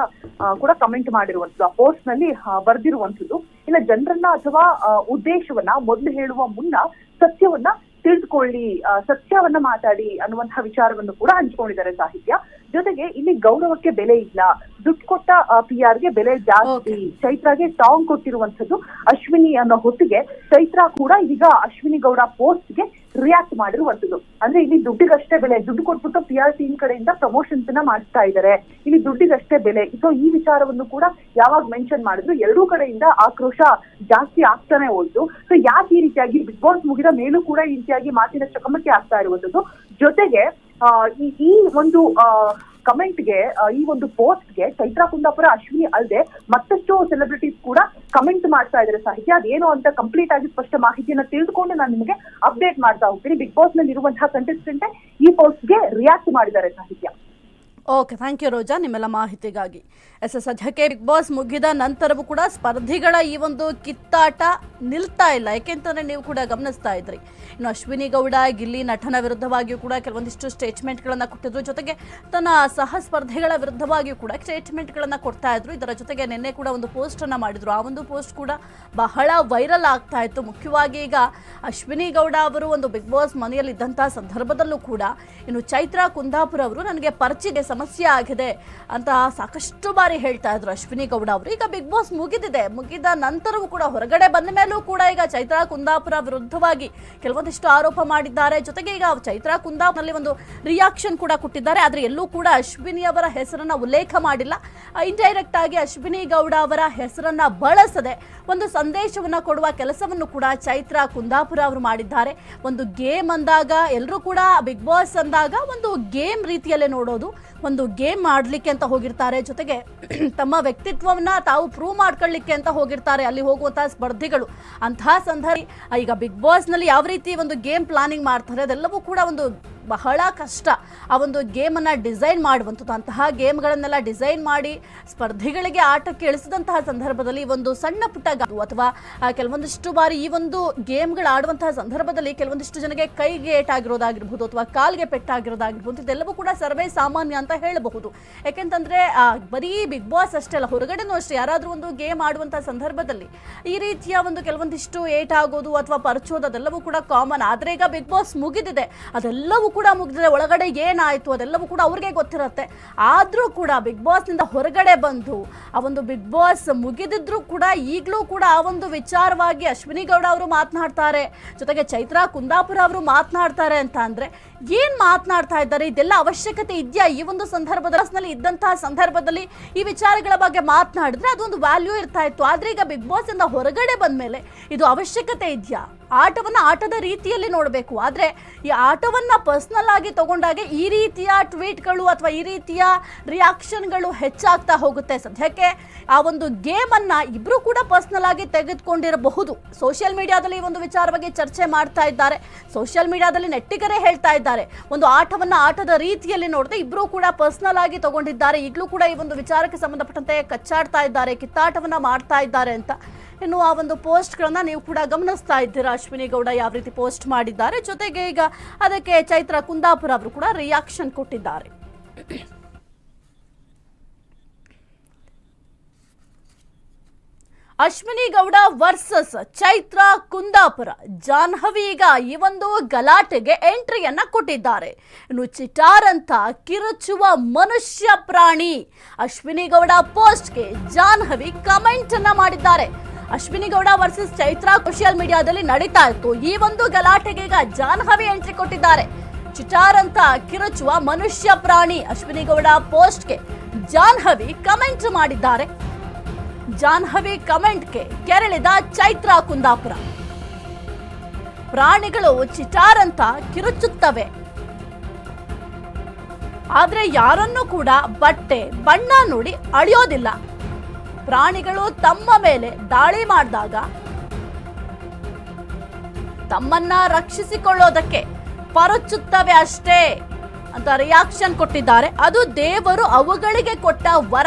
ಕೂಡ ಕಮೆಂಟ್ ಮಾಡಿರುವಂತದ್ದು ಆ ಪೋಸ್ಟ್ನಲ್ಲಿ ಬರ್ದಿರುವಂತದ್ದು ಇಲ್ಲ, ಜನರನ್ನ ಅಥವಾ ಉದ್ದೇಶವನ್ನ ಮೊದಲು ಹೇಳುವ ಮುನ್ನ ಸತ್ಯವನ್ನ ತಿಳಿದುಕೊಳ್ಳಿ ಸತ್ಯವನ್ನ ಮಾತಾಡಿ ಅನ್ನುವಂತಹ ವಿಚಾರವನ್ನು ಕೂಡ ಹಂಚಿಕೊಂಡಿದ್ದಾರೆ ಸಾಹಿತ್ಯ. ಜೊತೆಗೆ ಇಲ್ಲಿ ಗೌರವಕ್ಕೆ ಬೆಲೆ ಇಲ್ಲ. ದುಡ್ಡು ಕೊಟ್ಟ ಪಿ ಗೆ ಬೆಲೆ ಜಾಸ್ತಿ. ಚೈತ್ರಾಗೆ ಸಾಂಗ್ ಕೊಟ್ಟಿರುವಂತದ್ದು ಅಶ್ವಿನಿ ಅನ್ನೋ ಹೊತ್ತಿಗೆ ಚೈತ್ರಾ ಕೂಡ ಈಗ ಅಶ್ವಿನಿ ಗೌಡ ಪೋಸ್ಟ್ಗೆ ಗೆ ರಿಯಾಕ್ಟ್ ಮಾಡಿರುವಂತದ್ದು ಅಂದ್ರೆ ಇಲ್ಲಿ ದುಡ್ಡಿಗಷ್ಟೇ ಬೆಲೆ ದುಡ್ಡು ಕೊಟ್ಬಿಟ್ಟು ಪಿ ಆರ್ ಟೀಮ್ ಕಡೆಯಿಂದ ಪ್ರಮೋಷನ್ಸ್ನ ಮಾಡ್ತಾ ಇದ್ದಾರೆ ಇಲ್ಲಿ ದುಡ್ಡಿಗಷ್ಟೇ ಬೆಲೆ. ಸೊ ಈ ವಿಚಾರವನ್ನು ಕೂಡ ಯಾವಾಗ ಮೆನ್ಷನ್ ಮಾಡಿದ್ರು ಎರಡೂ ಕಡೆಯಿಂದ ಆಕ್ರೋಶ ಜಾಸ್ತಿ ಆಗ್ತಾನೆ ಹೋಯ್ತು. ಸೊ ಯಾಕೆ ಈ ರೀತಿಯಾಗಿ ಬಿಗ್ ಬಾಸ್ ಮುಗಿದ ಮೇಲೂ ಕೂಡ ಈ ರೀತಿಯಾಗಿ ಮಾತಿನ ಚಕಮಕಿ ಆಗ್ತಾ ಇರುವಂತದ್ದು ಜೊತೆಗೆ ಈ ಒಂದು ಕಮೆಂಟ್ಗೆ ಈ ಒಂದು ಪೋಸ್ಟ್ಗೆ ಚೈತ್ರಾ ಕುಂದಾಪುರ ಅಶ್ವಿನಿ ಅಲ್ಲದೆ ಮತ್ತಷ್ಟು ಸೆಲೆಬ್ರಿಟೀಸ್ ಕೂಡ ಕಮೆಂಟ್ ಮಾಡ್ತಾ ಇದ್ದಾರೆ ಸಾಹಿತ್ಯ. ಅದೇನು ಅಂತ ಕಂಪ್ಲೀಟ್ ಆಗಿ ಸ್ಪಷ್ಟ ಮಾಹಿತಿಯನ್ನ ತಿಳಿದುಕೊಂಡು ನಾನು ನಿಮಗೆ ಅಪ್ಡೇಟ್ ಮಾಡ್ತಾ ಹೋಗ್ತೀನಿ. ಬಿಗ್ ಬಾಸ್ನಲ್ಲಿ ಇರುವಂತಹ ಕಂಟೆಸ್ಟೆಂಟ್ ಈ ಪೋಸ್ಟ್ಗೆ ರಿಯಾಕ್ಟ್ ಮಾಡಿದ್ದಾರೆ ಸಾಹಿತ್ಯ. ಓಕೆ ಥ್ಯಾಂಕ್ ಯು ರೋಜಾ ನಿಮ್ಮೆಲ್ಲ ಮಾಹಿತಿಗಾಗಿ. ಎಸ್ ಎಸ್ ಸದ್ಯಕ್ಕೆ ಬಿಗ್ ಬಾಸ್ ಮುಗಿದ ನಂತರವೂ ಕೂಡ ಸ್ಪರ್ಧಿಗಳ ಈ ಒಂದು ಕಿತ್ತಾಟ ನಿಲ್ತಾ ಇಲ್ಲ. ಏಕೆಂತಂದರೆ ನೀವು ಕೂಡ ಗಮನಿಸ್ತಾ ಇದ್ರಿ. ಇನ್ನು ಅಶ್ವಿನಿ ಗೌಡ, ಗಿಲ್ಲಿ ನಟನ ವಿರುದ್ಧವಾಗಿಯೂ ಕೂಡ ಕೆಲವೊಂದಿಷ್ಟು ಸ್ಟೇಟ್ಮೆಂಟ್ಗಳನ್ನು ಕೊಟ್ಟಿದ್ರು. ಜೊತೆಗೆ ತನ್ನ ಸಹ ಸ್ಪರ್ಧೆಗಳ ವಿರುದ್ಧವಾಗಿಯೂ ಕೂಡ ಸ್ಟೇಟ್ಮೆಂಟ್ಗಳನ್ನು ಕೊಡ್ತಾ ಇದ್ರು. ಇದರ ಜೊತೆಗೆ ನಿನ್ನೆ ಕೂಡ ಒಂದು ಪೋಸ್ಟನ್ನು ಮಾಡಿದ್ರು. ಆ ಒಂದು ಪೋಸ್ಟ್ ಕೂಡ ಬಹಳ ವೈರಲ್ ಆಗ್ತಾ ಇತ್ತು. ಮುಖ್ಯವಾಗಿ ಈಗ ಅಶ್ವಿನಿ ಗೌಡ ಅವರು ಒಂದು ಬಿಗ್ ಬಾಸ್ ಮನೆಯಲ್ಲಿದ್ದಂಥ ಸಂದರ್ಭದಲ್ಲೂ ಕೂಡ ಇನ್ನು ಚೈತ್ರಾ ಕುಂದಾಪುರ ಅವರು ನನಗೆ ಪರ್ಚಿಗೆ ಸಮಸ್ಯೆ ಆಗಿದೆ ಅಂತ ಸಾಕಷ್ಟು ಬಾರಿ ಹೇಳ್ತಾ ಇದ್ರು ಅಶ್ವಿನಿ ಗೌಡ ಅವರು. ಈಗ ಬಿಗ್ ಬಾಸ್ ಮುಗಿದಿದೆ. ಮುಗಿದ ನಂತರವೂ ಕೂಡ ಹೊರಗಡೆ ಬಂದ ಮೇಲೂ ಕೂಡ ಈಗ ಚೈತ್ರಾ ಕುಂದಾಪುರ ವಿರುದ್ಧವಾಗಿ ಕೆಲವೊಂದಿಷ್ಟು ಆರೋಪ ಮಾಡಿದ್ದಾರೆ. ಜೊತೆಗೆ ಈಗ ಚೈತ್ರಾ ಕುಂದಾಪುರಲ್ಲಿ ಒಂದು ರಿಯಾಕ್ಷನ್ ಕೂಡ ಕೊಟ್ಟಿದ್ದಾರೆ. ಆದರೆ ಎಲ್ಲೂ ಕೂಡ ಅಶ್ವಿನಿ ಅವರ ಹೆಸರನ್ನ ಉಲ್ಲೇಖ ಮಾಡಿಲ್ಲ. ಇಂಡೈರೆಕ್ಟ್ ಆಗಿ ಅಶ್ವಿನಿ ಗೌಡ ಅವರ ಹೆಸರನ್ನ ಬಳಸದೆ ಒಂದು ಸಂದೇಶವನ್ನ ಕೊಡುವ ಕೆಲಸವನ್ನು ಕೂಡ ಚೈತ್ರಾ ಕುಂದಾಪುರ ಅವರು ಮಾಡಿದ್ದಾರೆ. ಒಂದು ಗೇಮ್ ಅಂದಾಗ ಎಲ್ಲರೂ ಕೂಡ ಬಿಗ್ ಬಾಸ್ ಅಂದಾಗ ಒಂದು ಗೇಮ್ ರೀತಿಯಲ್ಲೇ ನೋಡೋದು ಒಂದು ಗೇಮ್ ಆಡಲಿಕ್ಕೆ ಅಂತ ಹೋಗಿರ್ತಾರೆ. ಜೊತೆಗೆ ತಮ್ಮ ವ್ಯಕ್ತಿತ್ವವನ್ನ ತಾವು ಪ್ರೂವ್ ಮಾಡ್ಕೊಳ್ಳಿಕ್ಕೆ ಅಂತ ಹೋಗಿರ್ತಾರೆ. ಅಲ್ಲಿ ಹೋಗುವಂತಹ ಸ್ಪರ್ಧಿಗಳು. ಅಂತಹ ಸಂದರ್ಭ ಈಗ ಬಿಗ್ ಬಾಸ್ನಲ್ಲಿ ಯಾವ ರೀತಿ ಒಂದು ಗೇಮ್ ಪ್ಲಾನಿಂಗ್ ಮಾಡ್ತಾರೆ ಅದೆಲ್ಲವೂ ಕೂಡ ಒಂದು ಬಹಳ ಕಷ್ಟ. ಆ ಒಂದು ಗೇಮನ್ನು ಡಿಸೈನ್ ಮಾಡುವಂಥದ್ದು ಅಂತಹ ಗೇಮ್ಗಳನ್ನೆಲ್ಲ ಡಿಸೈನ್ ಮಾಡಿ ಸ್ಪರ್ಧಿಗಳಿಗೆ ಆಟಕ್ಕೆ ಇಳಿಸಿದಂತಹ ಸಂದರ್ಭದಲ್ಲಿ ಒಂದು ಸಣ್ಣ ಪುಟ್ಟ ಅಥವಾ ಕೆಲವೊಂದಿಷ್ಟು ಬಾರಿ ಈ ಒಂದು ಗೇಮ್ಗಳು ಆಡುವಂತಹ ಸಂದರ್ಭದಲ್ಲಿ ಕೆಲವೊಂದಿಷ್ಟು ಜನಗೆ ಕೈಗೆ ಏಟಾಗಿರೋದಾಗಿರ್ಬೋದು ಅಥವಾ ಕಾಲ್ಗೆ ಪೆಟ್ಟಾಗಿರೋದಾಗಿರ್ಬೋದು ಇದೆಲ್ಲವೂ ಕೂಡ ಸರ್ವೇ ಸಾಮಾನ್ಯ ಅಂತ ಹೇಳಬಹುದು. ಯಾಕೆಂತಂದ್ರೆ ಬರೀ ಬಿಗ್ ಬಾಸ್ ಅಷ್ಟೇ ಅಲ್ಲ, ಹೊರಗಡೆನೂ ಅಷ್ಟೇ, ಯಾರಾದರೂ ಒಂದು ಗೇಮ್ ಆಡುವಂತಹ ಸಂದರ್ಭದಲ್ಲಿ ಈ ರೀತಿಯ ಒಂದು ಕೆಲವೊಂದಿಷ್ಟು ಏಟಾಗೋದು ಅಥವಾ ಪರಚೋದು ಅದೆಲ್ಲವೂ ಕೂಡ ಕಾಮನ್ ಆದರೆ ಈಗ ಬಿಗ್ ಬಾಸ್ ಮುಗಿದಿದೆ. ಅದೆಲ್ಲವೂ ಕೂಡ ಮುಗಿದಿದೆ. ಒಳಗಡೆ ಏನಾಯಿತು? ಅದೆಲ್ಲವೂ ಕೂಡ ಅವ್ರಿಗೆ ಗೊತ್ತಿರುತ್ತೆ. ಆದರೂ ಕೂಡ ಬಿಗ್ ಬಾಸ್ನಿಂದ ಹೊರಗಡೆ ಬಂದು, ಆ ಒಂದು ಬಿಗ್ ಬಾಸ್ ಮುಗಿದಿದ್ರೂ ಕೂಡ ಈಗಲೂ ಕೂಡ ಆ ಒಂದು ವಿಚಾರವಾಗಿ ಅಶ್ವಿನಿ ಗೌಡ ಅವರು ಮಾತನಾಡ್ತಾರೆ. ಜೊತೆಗೆ ಚೈತ್ರಾ ಕುಂದಾಪುರ ಅವರು ಮಾತನಾಡ್ತಾರೆ ಅಂತ ಅಂದ್ರೆ ಏನ್ ಮಾತನಾಡ್ತಾ ಇದ್ದಾರೆ? ಇದೆಲ್ಲ ಅವಶ್ಯಕತೆ ಇದೆಯಾ? ಈ ಒಂದು ಸಂದರ್ಭದಲ್ಲಿ ಇದ್ದಂತಹ ಸಂದರ್ಭದಲ್ಲಿ ಈ ವಿಚಾರಗಳ ಬಗ್ಗೆ ಮಾತನಾಡಿದ್ರೆ ಅದೊಂದು ವ್ಯಾಲ್ಯೂ ಇರ್ತಾ ಇತ್ತು. ಆದ್ರೆ ಈಗ ಬಿಗ್ ಬಾಸ್ ಇಂದ ಹೊರಗಡೆ ಬಂದ ಮೇಲೆ ಇದು ಅವಶ್ಯಕತೆ ಇದೆಯಾ? ಆಟವನ್ನ ಆಟದ ರೀತಿಯಲ್ಲಿ ನೋಡಬೇಕು. ಆದ್ರೆ ಈ ಆಟವನ್ನ ಪರ್ಸನಲ್ ಆಗಿ ತಗೊಂಡಾಗ ಈ ರೀತಿಯ ಟ್ವೀಟ್ಗಳು ಅಥವಾ ಈ ರೀತಿಯ ರಿಯಾಕ್ಷನ್ಗಳು ಹೆಚ್ಚಾಗ್ತಾ ಹೋಗುತ್ತೆ ಸದ್ಯಕ್ಕೆ. ಆ ಒಂದು ಗೇಮ್ ಅನ್ನ ಇಬ್ರು ಕೂಡ ಪರ್ಸನಲ್ ಆಗಿ ತೆಗೆದುಕೊಂಡಿರಬಹುದು. ಸೋಷಿಯಲ್ ಮೀಡಿಯಾದಲ್ಲಿ ಈ ಒಂದು ವಿಚಾರ ಬಗ್ಗೆ ಚರ್ಚೆ ಮಾಡ್ತಾ ಇದ್ದಾರೆ. ಸೋಷಿಯಲ್ ಮೀಡಿಯಾದಲ್ಲಿ ನೆಟ್ಟಿಗರೇ ಹೇಳ್ತಾ ಇದ್ದಾರೆ. ಒಂದು ಆಟವನ್ನ ಆಟದ ರೀತಿಯಲ್ಲಿ ನೋಡದೆ ಇಬ್ರು ಕೂಡ ಪರ್ಸನಲ್ ಆಗಿ ತಗೊಂಡಿದ್ದಾರೆ. ಈಗಲೂ ಕೂಡ ಈ ಒಂದು ವಿಚಾರಕ್ಕೆ ಸಂಬಂಧಪಟ್ಟಂತೆ ಕಚ್ಚಾಡ್ತಾ ಇದ್ದಾರೆ, ಕಿತ್ತಾಟವನ್ನ ಮಾಡ್ತಾ ಇದ್ದಾರೆ ಅಂತ. ಇನ್ನು ಆ ಒಂದು ಪೋಸ್ಟ್ಗಳನ್ನ ನೀವು ಕೂಡ ಗಮನಿಸ್ತಾ ಇದ್ದೀರಾ? ಅಶ್ವಿನಿ ಗೌಡ ಯಾವ ರೀತಿ ಪೋಸ್ಟ್ ಮಾಡಿದ್ದಾರೆ? ಜೊತೆಗೆ ಈಗ ಅದಕ್ಕೆ ಚೈತ್ರ ಕುಂದಾಪುರ ಅವರು ಕೂಡ ರಿಯಾಕ್ಷನ್ ಕೊಟ್ಟಿದ್ದಾರೆ. ಅಶ್ವಿನಿ ಗೌಡ ವರ್ಸಸ್ ಚೈತ್ರ ಕುಂದಾಪುರ. ಜಾಹ್ನವಿ ಈಗ ಈ ಒಂದು ಗಲಾಟೆಗೆ ಎಂಟ್ರಿಯನ್ನ ಕೊಟ್ಟಿದ್ದಾರೆ. ಇನ್ನು ಚಿಟಾರ್ ಅಂತ ಕಿರುಚುವ ಮನುಷ್ಯ ಪ್ರಾಣಿ ಅಶ್ವಿನಿ ಗೌಡ ಪೋಸ್ಟ್ಗೆ ಜಾನ್ಹವಿ ಕಮೆಂಟ್ ಅನ್ನ ಮಾಡಿದ್ದಾರೆ. ಅಶ್ವಿನಿ ಗೌಡ ವರ್ಸಸ್ ಚೈತ್ರ ಸೋಷಿಯಲ್ ಮೀಡಿಯಾದಲ್ಲಿ ನಡೀತಾ ಇತ್ತು. ಈ ಒಂದು ಗಲಾಟೆಗೆ ಈಗ ಜಾಹ್ನವಿ ಎಂಟ್ರಿ ಕೊಟ್ಟಿದ್ದಾರೆ. ಚಿಟಾರ್ ಅಂತ ಕಿರುಚುವ ಮನುಷ್ಯ ಪ್ರಾಣಿ ಅಶ್ವಿನಿ ಗೌಡ ಪೋಸ್ಟ್ಗೆ ಜಾನ್ಹವಿ ಕಮೆಂಟ್ ಮಾಡಿದ್ದಾರೆ. ಜಾಹ್ನವಿ ಕಮೆಂಟ್ಗೆ ಕೆರಳಿದ ಚೈತ್ರ ಕುಂದಾಪುರ. ಪ್ರಾಣಿಗಳು ಚಿಟಾರ್ ಅಂತ ಕಿರುಚುತ್ತವೆ. ಆದ್ರೆ ಯಾರನ್ನೂ ಕೂಡ ಬಟ್ಟೆ, ಬಣ್ಣ ನೋಡಿ ಅಳಿಯೋದಿಲ್ಲ. ಪ್ರಾಣಿಗಳು ತಮ್ಮ ಮೇಲೆ ದಾಳಿ ಮಾಡಿದಾಗ ತಮ್ಮನ್ನ ರಕ್ಷಿಸಿಕೊಳ್ಳೋದಕ್ಕೆ ಪರಚುತ್ತವೆ ಅಷ್ಟೇ ಅಂತ ರಿಯಾಕ್ಷನ್ ಕೊಟ್ಟಿದ್ದಾರೆ. ಅದು ದೇವರು ಅವುಗಳಿಗೆ ಕೊಟ್ಟ ವರ.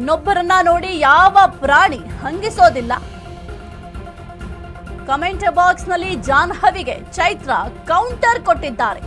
ಇನ್ನೊಬ್ಬರನ್ನ ನೋಡಿ ಯಾವ ಪ್ರಾಣಿ ಹಂಗಿಸೋದಿಲ್ಲ. ಕಮೆಂಟ್ ಬಾಕ್ಸ್ನಲ್ಲಿ ಜಾನ್ಹವಿಗೆ ಚೈತ್ರ ಕೌಂಟರ್ ಕೊಟ್ಟಿದ್ದಾರೆ.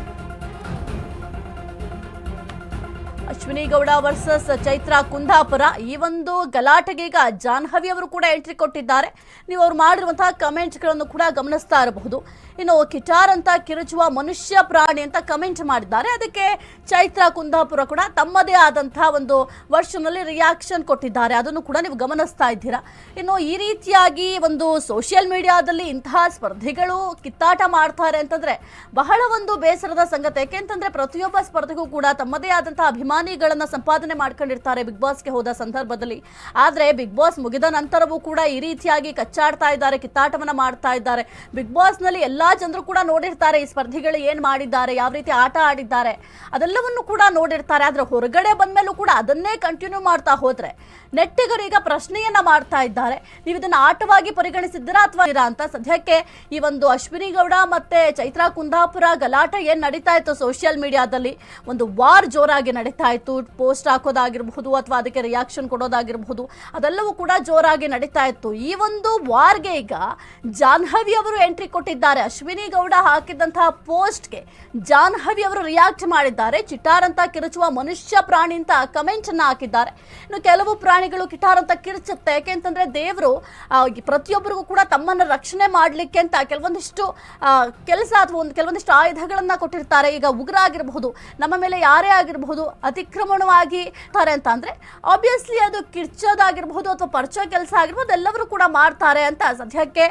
ಅಶ್ವಿನಿ ಗೌಡ ವರ್ಸಸ್ ಚೈತ್ರ ಕುಂದಾಪುರ ಈ ಒಂದು ಗಲಾಟೆಗೀಗ ಜಾನ್ಹವಿ ಅವರು ಕೂಡ ಎಂಟ್ರಿ ಕೊಟ್ಟಿದ್ದಾರೆ. ನೀವು ಅವ್ರು ಮಾಡಿರುವಂತಹ ಕಮೆಂಟ್ಗಳನ್ನು ಕೂಡ ಗಮನಿಸ್ತಾ ಇರಬಹುದು. ಇನ್ನು ಕಿಟಾರ್ ಅಂತ ಕಿರುಚುವ ಮನುಷ್ಯ ಪ್ರಾಣಿ ಅಂತ ಕಮೆಂಟ್ ಮಾಡಿದ್ದಾರೆ. ಅದಕ್ಕೆ ಚೈತ್ರ ಕುಂದಾಪುರ ಕೂಡ ತಮ್ಮದೇ ಆದಂತಹ ಒಂದು ವರ್ಷನಲ್ಲಿ ರಿಯಾಕ್ಷನ್ ಕೊಟ್ಟಿದ್ದಾರೆ. ಅದನ್ನು ಕೂಡ ನೀವು ಗಮನಿಸ್ತಾ ಇದ್ದೀರಾ? ಇನ್ನು ಈ ರೀತಿಯಾಗಿ ಒಂದು ಸೋಷಿಯಲ್ ಮೀಡಿಯಾದಲ್ಲಿ ಇಂತಹ ಸ್ಪರ್ಧಿಗಳು ಕಿತ್ತಾಟ ಮಾಡ್ತಾರೆ ಅಂತಂದ್ರೆ ಬಹಳ ಒಂದು ಬೇಸರದ ಸಂಗತಿ. ಯಾಕೆಂತಂದ್ರೆ ಪ್ರತಿಯೊಬ್ಬ ಸ್ಪರ್ಧಿಗೂ ಕೂಡ ತಮ್ಮದೇ ಆದಂತಹ ಅಭಿಮಾನಿಗಳನ್ನ ಸಂಪಾದನೆ ಮಾಡ್ಕೊಂಡಿರ್ತಾರೆ ಬಿಗ್ ಬಾಸ್ಗೆ ಹೋದ ಸಂದರ್ಭದಲ್ಲಿ. ಆದ್ರೆ ಬಿಗ್ ಬಾಸ್ ಮುಗಿದ ನಂತರವೂ ಕೂಡ ಈ ರೀತಿಯಾಗಿ ಕಚ್ಚಾಡ್ತಾ ಇದ್ದಾರೆ, ಕಿತ್ತಾಟವನ್ನ ಮಾಡ್ತಾ ಇದ್ದಾರೆ. ಬಿಗ್ ಬಾಸ್ನಲ್ಲಿ ಎಲ್ಲಾ ಜನರು ಕೂಡ ನೋಡಿರ್ತಾರೆ, ಈ ಸ್ಪರ್ಧಿಗಳು ಏನ್ ಮಾಡಿದ್ದಾರೆ, ಯಾವ ರೀತಿ ಆಟ ಆಡಿದ್ದಾರೆ, ಅದೆಲ್ಲವನ್ನು ಕೂಡ ನೋಡಿರ್ತಾರೆ. ಆದ್ರೆ ಹೊರಗಡೆ ಬಂದ್ಮೇಲೂ ಕೂಡ ಅದನ್ನೇ ಕಂಟಿನ್ಯೂ ಮಾಡ್ತಾ ಹೋದ್ರೆ, ನೆಟ್ಟಿಗರು ಈಗ ಪ್ರಶ್ನೆಯನ್ನ ಮಾಡ್ತಾ ಇದ್ದಾರೆ. ನೀವು ಇದನ್ನ ಆಟವಾಗಿ ಪರಿಗಣಿಸಿದ್ದೀರಾ ಅಥವಾ ಇರಾ ಅಂತ. ಸದ್ಯಕ್ಕೆ ಈ ಒಂದು ಅಶ್ವಿನಿ ಗೌಡ ಮತ್ತೆ ಚೈತ್ರಾ ಕುಂದಾಪುರ ಗಲಾಟೆ ಏನ್ ನಡೀತಾ ಇತ್ತು ಸೋಷಿಯಲ್ ಮೀಡಿಯಾದಲ್ಲಿ ಒಂದು ವಾರ್ ಜೋರಾಗಿ ನಡೀತಾ ಇತ್ತು. ಪೋಸ್ಟ್ ಹಾಕೋದಾಗಿರಬಹುದು ಅಥವಾ ಅದಕ್ಕೆ ರಿಯಾಕ್ಷನ್ ಕೊಡೋದಾಗಿರಬಹುದು, ಅದೆಲ್ಲವೂ ಕೂಡ ಜೋರಾಗಿ ನಡೀತಾ ಇತ್ತು. ಈ ಒಂದು ವಾರ್ಗೆ ಈಗ ಜಾಹ್ನವಿ ಅವರು ಎಂಟ್ರಿ ಕೊಟ್ಟಿದ್ದಾರೆ. ಅಶ್ವಿನಿ ಗೌಡ ಹಾಕಿದಂತಹ ಪೋಸ್ಟ್ಗೆ ಜಾನ್ಹವಿ ಅವರು ರಿಯಾಕ್ಟ್ ಮಾಡಿದ್ದಾರೆ. ಚಿಟಾರ್ ಅಂತ ಕಿರುಚುವ ಮನುಷ್ಯ ಪ್ರಾಣಿ ಅಂತ ಕಮೆಂಟ್ ಅನ್ನ ಹಾಕಿದ್ದಾರೆ. ಇನ್ನು ಕೆಲವು ಪ್ರಾಣಿಗಳು ಕಿಟಾರ್ ಅಂತ ಕಿರುಚುತ್ತೆ ಯಾಕೆಂತಂದ್ರೆ ದೇವರು ಪ್ರತಿಯೊಬ್ಬರಿಗೂ ಕೂಡ ತಮ್ಮನ್ನ ರಕ್ಷಣೆ ಮಾಡಲಿಕ್ಕೆ ಅಂತ ಕೆಲವೊಂದಿಷ್ಟು ಕೆಲಸ ಅಥವಾ ಒಂದು ಕೆಲವೊಂದಿಷ್ಟು ಆಯುಧಗಳನ್ನ ಕೊಟ್ಟಿರ್ತಾರೆ. ಈಗ ಉಗ್ರ ಆಗಿರಬಹುದು, ನಮ್ಮ ಮೇಲೆ ಯಾರೇ ಆಗಿರಬಹುದು, ಅತಿಕ್ರಮಣವಾಗಿ ತಾರೆ ಅಂತ ಅಂದ್ರೆ ಆಬ್ವಿಯಸ್ಲಿ ಅದು ಕಿರ್ಚೋದಾಗಿರಬಹುದು ಅಥವಾ ಪರ್ಚೋ ಕೆಲಸ ಆಗಿರ್ಬೋದು ಎಲ್ಲವರು ಕೂಡ ಮಾಡ್ತಾರೆ ಅಂತ ಸದ್ಯಕ್ಕೆ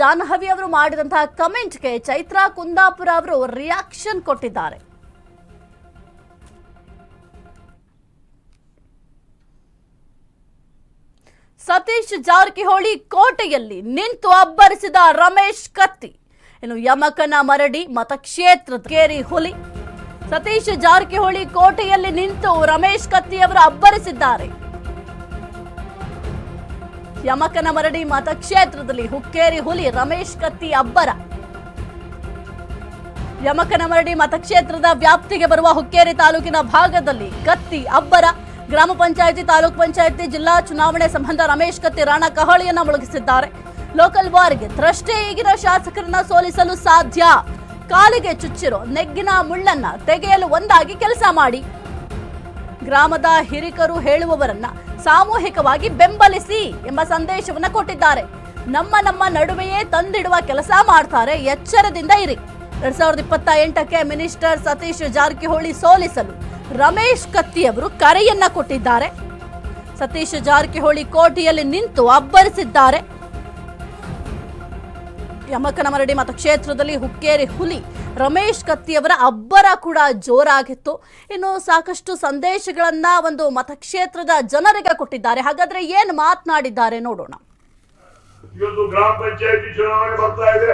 ಜಾಹ್ನವಿ ಅವರು ಮಾಡಿದಂತಹ ಕಮೆಂಟ್ಗೆ ಚೈತ್ರಾ ಕುಂದಾಪುರ ಅವರು ರಿಯಾಕ್ಷನ್ ಕೊಟ್ಟಿದ್ದಾರೆ. ಸತೀಶ್ ಜಾರಕಿಹೊಳಿ ಕೋಟೆಯಲ್ಲಿ ನಿಂತು ಅಬ್ಬರಿಸಿದ ರಮೇಶ್ ಕತ್ತಿ. ಇನ್ನು ಯಮಕನ ಮರಡಿ ಮತಕ್ಷೇತ್ರ ಕೇರಿ ಹುಲಿ. ಸತೀಶ್ ಜಾರಕಿಹೊಳಿ ಕೋಟೆಯಲ್ಲಿ ನಿಂತು ರಮೇಶ್ ಕತ್ತಿ ಅವರು ಅಬ್ಬರಿಸಿದ್ದಾರೆ. ಯಮಕನ ಮರಡಿ ಮತಕ್ಷೇತ್ರದಲ್ಲಿ ಹುಕ್ಕೇರಿ ಹುಲಿ ರಮೇಶ್ ಕತ್ತಿ ಅಬ್ಬರ. ಯಮಕನ ಮರಡಿ ಮತಕ್ಷೇತ್ರದ ವ್ಯಾಪ್ತಿಗೆ ಬರುವ ಹುಕ್ಕೇರಿ ತಾಲೂಕಿನ ಭಾಗದಲ್ಲಿ ಕತ್ತಿ ಅಬ್ಬರ, ಗ್ರಾಮ ಪಂಚಾಯಿತಿ, ತಾಲೂಕ್ ಪಂಚಾಯಿತಿ, ಜಿಲ್ಲಾ ಚುನಾವಣೆ ಸಂಬಂಧ ರಮೇಶ್ ಕತ್ತಿ ರಾಣಾ ಕಹಳಿಯನ್ನ ಮುಳುಗಿಸಿದ್ದಾರೆ. ಲೋಕಲ್ ಬಾರ್ಗೆ ತೃಷ್ಟೇ ಈಗಿನ ಶಾಸಕರನ್ನ ಸೋಲಿಸಲು ಸಾಧ್ಯ? ಕಾಲಿಗೆ ಚುಚ್ಚಿರೋ ನೆಗ್ಗಿನ ಮುಳ್ಳನ್ನ ತೆಗೆಯಲು ಒಂದಾಗಿ ಕೆಲಸ ಮಾಡಿ. ಗ್ರಾಮದ ಹಿರಿಕರು ಹೇಳುವವರನ್ನ ಸಾಮೂಹಿಕವಾಗಿ ಬೆಂಬಲಿಸಿ ಎಂಬ ಸಂದೇಶವನ್ನ ಕೊಟ್ಟಿದ್ದಾರೆ. ನಮ್ಮ ನಮ್ಮ ನಡುವೆಯೇ ತಂದಿಡುವ ಕೆಲಸ ಮಾಡ್ತಾರೆ. ಎಚ್ಚರದಿಂದ ಇರಿ. ಎರಡ್ ಸಾವಿರದ ಇಪ್ಪತ್ತ ಎಂಟಕ್ಕೆ ಮಿನಿಸ್ಟರ್ ಸತೀಶ್ ಜಾರಕಿಹೊಳಿ ಸೋಲಿಸಲು ರಮೇಶ್ ಕತ್ತಿ ಅವರು ಕರೆಯನ್ನ ಕೊಟ್ಟಿದ್ದಾರೆ. ಸತೀಶ್ ಜಾರಕಿಹೊಳಿ ಕೋಟೆಯಲ್ಲಿ ನಿಂತು ಅಬ್ಬರಿಸಿದ್ದಾರೆ. ಯಮಕನಮರಡಿ ಮತಕ್ಷೇತ್ರದಲ್ಲಿ ಹುಕ್ಕೇರಿ ಹುಲಿ ರಮೇಶ್ ಕತ್ತಿಯವರ ಅಬ್ಬರ ಕೂಡ ಜೋರಾಗಿತ್ತು. ಇನ್ನು ಸಾಕಷ್ಟು ಸಂದೇಶಗಳನ್ನ ಒಂದು ಮತಕ್ಷೇತ್ರದ ಜನರಿಗೆ ಕೊಟ್ಟಿದ್ದಾರೆ. ಹಾಗಾದ್ರೆ ಏನ್ ಮಾತನಾಡಿದ್ದಾರೆ ನೋಡೋಣ. ಇವತ್ತು ಗ್ರಾಮ ಪಂಚಾಯತಿ ಚುನಾವಣೆ ಬರ್ತಾ ಇದೆ.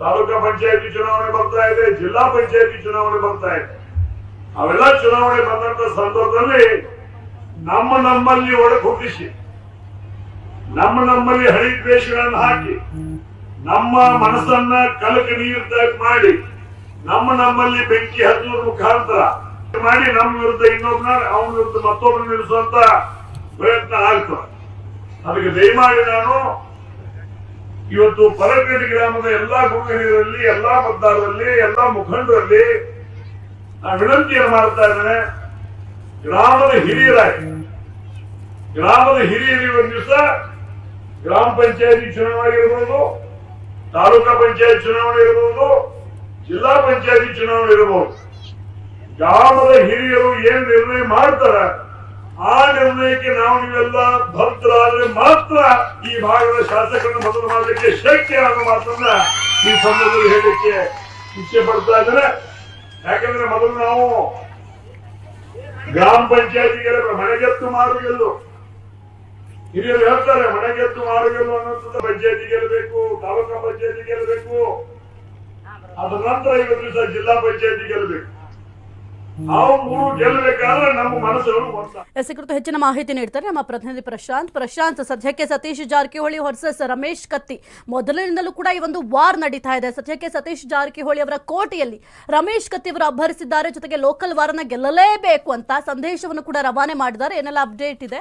ತಾಲೂಕಾ ಪಂಚಾಯತಿ ಚುನಾವಣೆ ಬರ್ತಾ ಇದೆ, ಜಿಲ್ಲಾ ಪಂಚಾಯತಿ ಚುನಾವಣೆ ಬರ್ತಾ ಇದೆ. ಅವೆಲ್ಲ ಚುನಾವಣೆ ಬಂದಂತ ಸಂದರ್ಭದಲ್ಲಿ ನಮ್ಮ ನಮ್ಮಲ್ಲಿ ಒಳ ಹುಟ್ಟಿಸಿ ನಮ್ಮ ನಮ್ಮಲ್ಲಿ ಹಳಿ ದ್ವೇಷಗಳನ್ನು ಹಾಕಿ, ನಮ್ಮ ಮನಸ್ಸನ್ನ ಕಲಕ ನೀರ್ದ ಮಾಡಿ, ನಮ್ಮ ನಮ್ಮಲ್ಲಿ ಬೆಂಕಿ ಹಚ್ಚುವ ಮುಖಾಂತರ ಮಾಡಿ ನಮ್ಮ ವಿರುದ್ಧ ಇನ್ನೊಬ್ಬನ, ಅವನ ವಿರುದ್ಧ ಮತ್ತೊಬ್ಬನ ನಿಲ್ಲಿಸುವಂತ ಪ್ರಯತ್ನ ಆಗ್ತದೆ. ಅದಕ್ಕೆ ದಯಮಾಡಿ ನಾನು ಇವತ್ತು ಪರಗಡಿ ಗ್ರಾಮದ ಎಲ್ಲಾ ಗುರುಹಿರಿಯರಲ್ಲಿ ಎಲ್ಲಾ ಮತದಾರರಲ್ಲಿ ಎಲ್ಲಾ ಮುಖಂಡರಲ್ಲಿ ನಾನು ವಿನಂತಿಯನ್ನು ಮಾಡ್ತಾ ಇದ್ದೇನೆ. ಗ್ರಾಮದ ಹಿರಿಯರಾಗಿ ಗ್ರಾಮದ ಹಿರಿಯರು ಇವತ್ತು ದಿವಸ ಗ್ರಾಮ ಪಂಚಾಯತಿ ಚುನಾವಣೆ ಇರಬಹುದು ತಾಲೂಕಾ ಪಂಚಾಯತ್ ಚುನಾವಣೆ ಇರಬಹುದು ಜಿಲ್ಲಾ ಪಂಚಾಯತಿ ಚುನಾವಣೆ ಇರಬಹುದು ಗ್ರಾಮದ ಹಿರಿಯರು ಏನ್ ನಿರ್ಣಯ ಮಾಡ್ತಾರ ಆ ನಿರ್ಣಯಕ್ಕೆ ನಾವು ನೀವೆಲ್ಲ ಭಕ್ತರಾದ್ರೆ ಮಾತ್ರ ಈ ಭಾಗದ ಶಾಸಕರನ್ನು ಬದಲು ಮಾಡಲಿಕ್ಕೆ ಶಕ್ತಿ ಅನ್ನೋ ಮಾತ್ರ ಈ ಸಂದರ್ಭದಲ್ಲಿ ಹೇಳಲಿಕ್ಕೆ ಇಚ್ಛೆ ಪಡ್ತಾ ಇದ್ದಾರೆ. ಯಾಕಂದ್ರೆ ಮೊದಲು ನಾವು ಗ್ರಾಮ ಪಂಚಾಯತಿಗೆ ಮನೆಗೆತ್ತು ಮಾರುಗೆಲ್ಲು. ಹಿರಿಯರು ಹೇಳ್ತಾರೆ, ಮನೆಗೆತ್ತು ಮಾರುಗೆಲ್ಲು ಅನ್ನುವಂಥದ್ದು ಪಂಚಾಯತಿ ಗೆಲ್ಲಬೇಕು ತಾಲೂಕಾ ಪಂಚಾಯತಿ ಗೆಲ್ಲಬೇಕು ಅದ ನಂತರ ಇವತ್ತು ದಿವಸ ಜಿಲ್ಲಾ ಪಂಚಾಯತಿ ಗೆಲ್ಲಬೇಕು ನಾವು ಮೂರು ಗೆಲ್ಲಬೇಕಾದ್ರೆ ನಮ್ಮ ಮನಸ್ಸುಗಳು ಒಂದ ಎಸ್ ಕುರಿತು ಹೆಚ್ಚಿನ ಮಾಹಿತಿ ನೀಡ್ತಾರೆ ನಮ್ಮ ಪ್ರತಿನಿಧಿ ಪ್ರಶಾಂತ್. ಪ್ರಶಾಂತ್ ಸದ್ಯಕ್ಕೆ ಸತೀಶ್ ಜಾರಕಿಹೊಳಿ ವರ್ಸಸ್ ರಮೇಶ್ ಕತ್ತಿ. ಮೊದಲಿನಿಂದಲೂ ಕೂಡ ಈ ಒಂದು ವಾರ್ ನಡೀತಾ ಇದೆ. ಸದ್ಯಕ್ಕೆ ಸತೀಶ್ ಜಾರಕಿಹೊಳಿ ಅವರ ಕೋಟೆಯಲ್ಲಿ ರಮೇಶ್ ಕತ್ತಿ ಅವರು ಅಬ್ಬರಿಸಿದ್ದಾರೆ. ಜೊತೆಗೆ ಲೋಕಲ್ ವಾರನ ಗೆಲ್ಲಲೇಬೇಕು ಅಂತ ಸಂದೇಶವನ್ನು ಕೂಡ ರವಾನೆ ಮಾಡಿದ್ದಾರೆ. ಏನೆಲ್ಲ ಅಪ್ಡೇಟ್ ಇದೆ?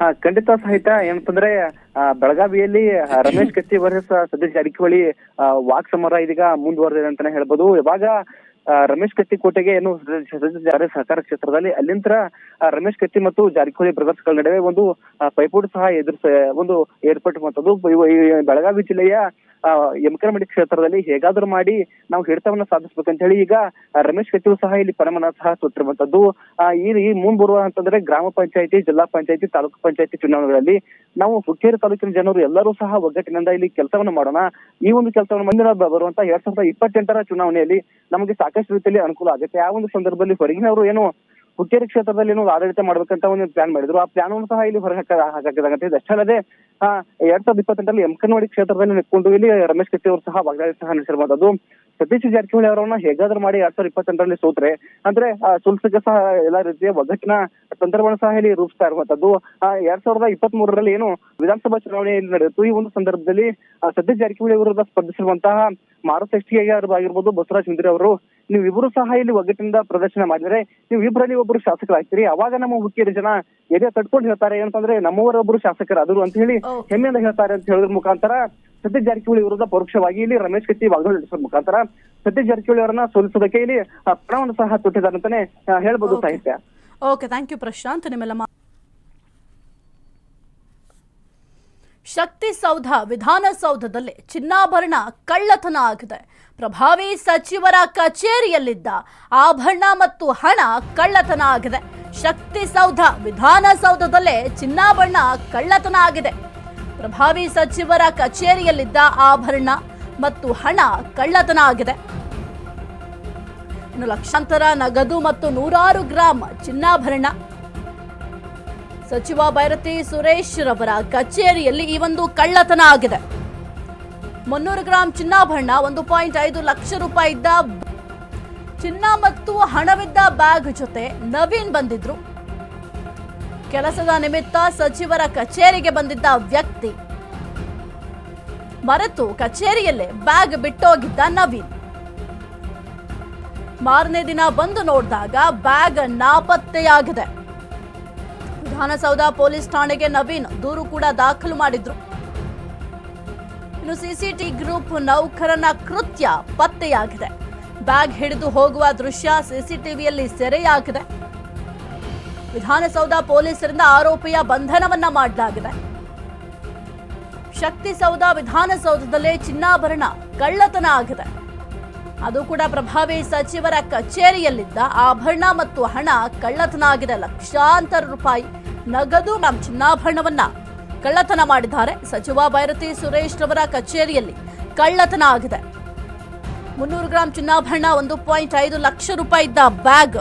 ಹಾ ಖಂಡಿತ ಸಹಿತ. ಏನಂತಂದ್ರೆ ಆ, ಬೆಳಗಾವಿಯಲ್ಲಿ ರಮೇಶ್ ಕತ್ತಿ ವರ್ಸಸ್ ಸತೀಶ್ ಜಾರಕಿಹೊಳಿ ವಾಕ್ ಸಮರ ಇದೀಗ ಮುಂದುವರೆದಿದೆ ಅಂತಾನೆ ಹೇಳ್ಬೋದು. ಇವಾಗ ರಮೇಶ್ ಕತ್ತಿ ಕೋಟೆಗೆ ಏನು ಸಹಕಾರ ಕ್ಷೇತ್ರದಲ್ಲಿ ಅಲ್ಲಿಂದ ರಮೇಶ್ ಕತ್ತಿ ಮತ್ತು ಜಾರಕಿಹೊಳಿ ಬ್ರದರ್ಸ್ಗಳ ನಡುವೆ ಒಂದು ಪೈಪೋಟಿ ಸಹ ಎದುರಿಸ, ಒಂದು ಏರ್ಪಟ್ಟಿರುವಂತದ್ದು. ಬೆಳಗಾವಿ ಜಿಲ್ಲೆಯ ಯಮಕರಮಡಿ ಕ್ಷೇತ್ರದಲ್ಲಿ ಹೇಗಾದ್ರೂ ಮಾಡಿ ನಾವು ಹಿಡಿತವನ್ನ ಸಾಧಿಸ್ಬೇಕಂತ ಹೇಳಿ ಈಗ ರಮೇಶ್ ಕತ್ತಿ ಸಹ ಇಲ್ಲಿ ಪರಮನ ಸಹ ಸುತ್ತಿರುವಂತದ್ದು ಈ ಈ ಮುಂದ್ ಬರುವ ಅಂತಂದ್ರೆ ಗ್ರಾಮ ಪಂಚಾಯತಿ, ಜಿಲ್ಲಾ ಪಂಚಾಯತಿ, ತಾಲೂಕು ಪಂಚಾಯತಿ ಚುನಾವಣೆಗಳಲ್ಲಿ ನಾವು ಹುಕ್ಕೇರಿ ತಾಲೂಕಿನ ಜನರು ಎಲ್ಲರೂ ಸಹ ಒಗ್ಗಟ್ಟಿನಿಂದ ಇಲ್ಲಿ ಕೆಲಸವನ್ನು ಮಾಡೋಣ. ಈ ಒಂದು ಕೆಲಸವನ್ನು ಮುಂದಿನ ಬರುವಂತ ಎರಡ್ ಸಾವಿರದ ಇಪ್ಪತ್ತೆಂಟರ ಚುನಾವಣೆಯಲ್ಲಿ ನಮಗೆ ಸಾಕಷ್ಟು ರೀತಿಯಲ್ಲಿ ಅನುಕೂಲ ಆಗುತ್ತೆ. ಆ ಒಂದು ಸಂದರ್ಭದಲ್ಲಿ ಹೊರಗಿನವರು ಏನು ಹುಕ್ಕೇರಿ ಕ್ಷೇತ್ರದಲ್ಲಿ ಆಡಳಿತ ಮಾಡ್ಬೇಕಂತ ಒಂದು ಪ್ಲಾನ್ ಮಾಡಿದ್ರು. ಆ ಪ್ಲಾನ್ ಸಹ ಇಲ್ಲಿ ಹೊರ ಹಾಕಲಾಗತ್ತೆ ಅಷ್ಟಲ್ಲದೆ ಎರಡ್ ಸಾವಿರದ ಇಪ್ಪತ್ತೆಂಟರಲ್ಲಿ ಎಂಕನವಾಡಿ ಕ್ಷೇತ್ರದಲ್ಲಿ ನಿಂತ್ಕೊಂಡು ಇಲ್ಲಿ ರಮೇಶ್ ಕಟ್ಟಿ ಅವರು ಸಹ ವಾಗ್ದಾಳಿ ಸಹ ನಡೆಸಿರುವಂತದ್ದು. ಸತೀಶ್ ಜಾರಕಿಹೊಳಿ ಅವರನ್ನ ಹೇಗಾದ್ರೂ ಮಾಡಿ ಎರಡ್ ಸಾವಿರದ ಇಪ್ಪತ್ತೆಂಟರಲ್ಲಿ ಸೋತ್ರೆ, ಅಂದ್ರೆ ಸುಲ್ಸಿಗೆ ಸಹ ಎಲ್ಲಾ ರೀತಿಯ ಒಗ್ಗಟ್ಟಿನ ತಂತ್ರವನ್ನು ಸಹ ಇಲ್ಲಿ ರೂಪಿಸ್ತಾ ಇರುವಂತದ್ದು. ಎರಡ್ ಸಾವಿರದ ಇಪ್ಪತ್ತ್ ಮೂರರಲ್ಲಿ ಏನು ವಿಧಾನಸಭಾ ಚುನಾವಣೆ ನಡೆಯಿತು ಈ ಒಂದು ಸಂದರ್ಭದಲ್ಲಿ ಸತೀಶ್ ಜಾರಕಿಹೊಳಿ ವಿರುದ್ಧ ಸ್ಪರ್ಧಿಸಿರುವಂತಹ ಮಾರುತಿ ಎಷ್ಟಿಗೆ ಆಗಿರ್ಬೋದು ಬಸವರಾಜ್ ಹಿಂದ್ರಿ ಅವರು ನೀವು ಇಬ್ಬರು ಸಹ ಇಲ್ಲಿ ಒಗ್ಗಟ್ಟಿನಿಂದ ಪ್ರದರ್ಶನ ಮಾಡಿದ್ರೆ ನೀವು ಇಬ್ಬರಲ್ಲಿ ಒಬ್ಬರು ಶಾಸಕರಾಗ್ತೀರಿ. ಅವಾಗ ನಮ್ಮ ಮುಖ್ಯರ ಜನ ಎದೆ ತಟ್ಕೊಂಡು ಹೇಳ್ತಾರೆ ಏನಂತಂದ್ರೆ ನಮ್ಮವರೊಬ್ಬರು ಶಾಸಕರಾದರು ಅಂತ ಹೇಳಿ ಹೆಮ್ಮೆಯಿಂದ ಹೇಳ್ತಾರೆ ಅಂತ ಹೇಳೋದ್ರ ಮುಖಾಂತರ ಸತೀಶ್ ಜಾರಕಿಹೊಳಿ ವಿರುದ್ಧ ಪರೋಕ್ಷವಾಗಿ ಇಲ್ಲಿ ರಮೇಶ್ ಕತ್ತಿ ವಾಗ್ದಾಳಿ ನಡೆಸಿದ ಮುಖಾಂತರ ಸತೀಶ್ ಜಾರಕಿಹೊಳಿ ಅವರನ್ನ ಸೋಲಿಸೋದಕ್ಕೆ ಇಲ್ಲಿ ಪ್ರಣವನ್ನು ಸಹ ತೊಟ್ಟಿದ್ದಾರೆ ಅಂತಾನೆ ಹೇಳ್ಬೋದು ಸಾಹಿತ್ಯ. Okay thank you Prashant. ನಿಮ್ಮೆಲ್ಲ ಮಾ- ಶಕ್ತಿ ಸೌಧ ವಿಧಾನಸೌಧದಲ್ಲಿ ಚಿನ್ನಾಭರಣ ಕಳ್ಳತನ ಆಗಿದೆ. ಪ್ರಭಾವಿ ಸಚಿವರ ಕಚೇರಿಯಲ್ಲಿದ್ದ ಆಭರಣ ಮತ್ತು ಹಣ ಕಳ್ಳತನ ಆಗಿದೆ. ಶಕ್ತಿ ಸೌಧ ವಿಧಾನಸೌಧದಲ್ಲೇ ಚಿನ್ನಾಭರಣ ಕಳ್ಳತನ ಆಗಿದೆ. ಪ್ರಭಾವಿ ಸಚಿವರ ಕಚೇರಿಯಲ್ಲಿದ್ದ ಆಭರಣ ಮತ್ತು ಹಣ ಕಳ್ಳತನ ಆಗಿದೆ. ಲಕ್ಷಾಂತರ ನಗದು ಮತ್ತು ನೂರಾರು ಗ್ರಾಂ ಚಿನ್ನಾಭರಣ ಸಚಿವ ಭೈರತಿ ಸುರೇಶ್ ರವರ ಕಚೇರಿಯಲ್ಲಿ ಈ ಒಂದು ಕಳ್ಳತನ ಆಗಿದೆ. ಮುನ್ನೂರು ಗ್ರಾಂ ಚಿನ್ನಾಭರಣ ಒಂದು ಪಾಯಿಂಟ್ ಐದು ಲಕ್ಷ ರೂಪಾಯಿ ಇದ್ದ ಚಿನ್ನ ಮತ್ತು ಹಣವಿದ್ದ ಬ್ಯಾಗ್ ಜೊತೆ ನವೀನ್ ಬಂದಿದ್ರು. ಕೆಲಸದ ನಿಮಿತ್ತ ಸಚಿವರ ಕಚೇರಿಗೆ ಬಂದಿದ್ದ ವ್ಯಕ್ತಿ. ಮರೆತು ಕಚೇರಿಯಲ್ಲೇ ಬ್ಯಾಗ್ ಬಿಟ್ಟೋಗಿದ್ದ ನವೀನ್. ಮಾರನೇ ದಿನ ಬಂದು ನೋಡಿದಾಗ ಬ್ಯಾಗ್ ನಾಪತ್ತೆಯಾಗಿದೆ. ವಿಧಾನಸೌಧ ಪೊಲೀಸ್ ಠಾಣೆಗೆ ನವೀನ್ ದೂರು ಕೂಡ ದಾಖಲು ಮಾಡಿದ್ರು. ಇನ್ನು ಸಿಸಿಟಿ ಗ್ರೂಪ್ ನೌಕರನ ಕೃತ್ಯ ಪತ್ತೆಯಾಗಿದೆ. ಬ್ಯಾಗ್ ಹಿಡಿದು ಹೋಗುವ ದೃಶ್ಯ ಸಿಸಿಟಿವಿಯಲ್ಲಿ ಸೆರೆಯಾಗಿದೆ. ವಿಧಾನಸೌಧ ಪೊಲೀಸರಿಂದ ಆರೋಪಿಯ ಬಂಧನವನ್ನ ಮಾಡಲಾಗಿದೆ. ಶಕ್ತಿಸೌಧ ವಿಧಾನಸೌಧದಲ್ಲೇ ಚಿನ್ನಾಭರಣ ಕಳ್ಳತನ ಆಗಿದೆ. ಅದು ಕೂಡ ಪ್ರಭಾವಿ ಸಚಿವರ ಕಚೇರಿಯಲ್ಲಿದ್ದ ಆಭರಣ ಮತ್ತು ಹಣ ಕಳ್ಳತನ ಆಗಿದೆ. ಲಕ್ಷಾಂತರ ರೂಪಾಯಿ ನಗದು ನಮ್ಮ ಚಿನ್ನಾಭರಣವನ್ನ ಕಳ್ಳತನ ಮಾಡಿದ್ದಾರೆ. ಸಚಿವ ಬೈರತಿ ಸುರೇಶ್ ರವರ ಕಚೇರಿಯಲ್ಲಿ ಕಳ್ಳತನ ಆಗಿದೆ. ಮುನ್ನೂರು ಗ್ರಾಂ ಚಿನ್ನಾಭರಣ, ಒಂದು ಪಾಯಿಂಟ್ ಐದು ಲಕ್ಷ ರೂಪಾಯಿ ಇದ್ದ ಬ್ಯಾಗ್.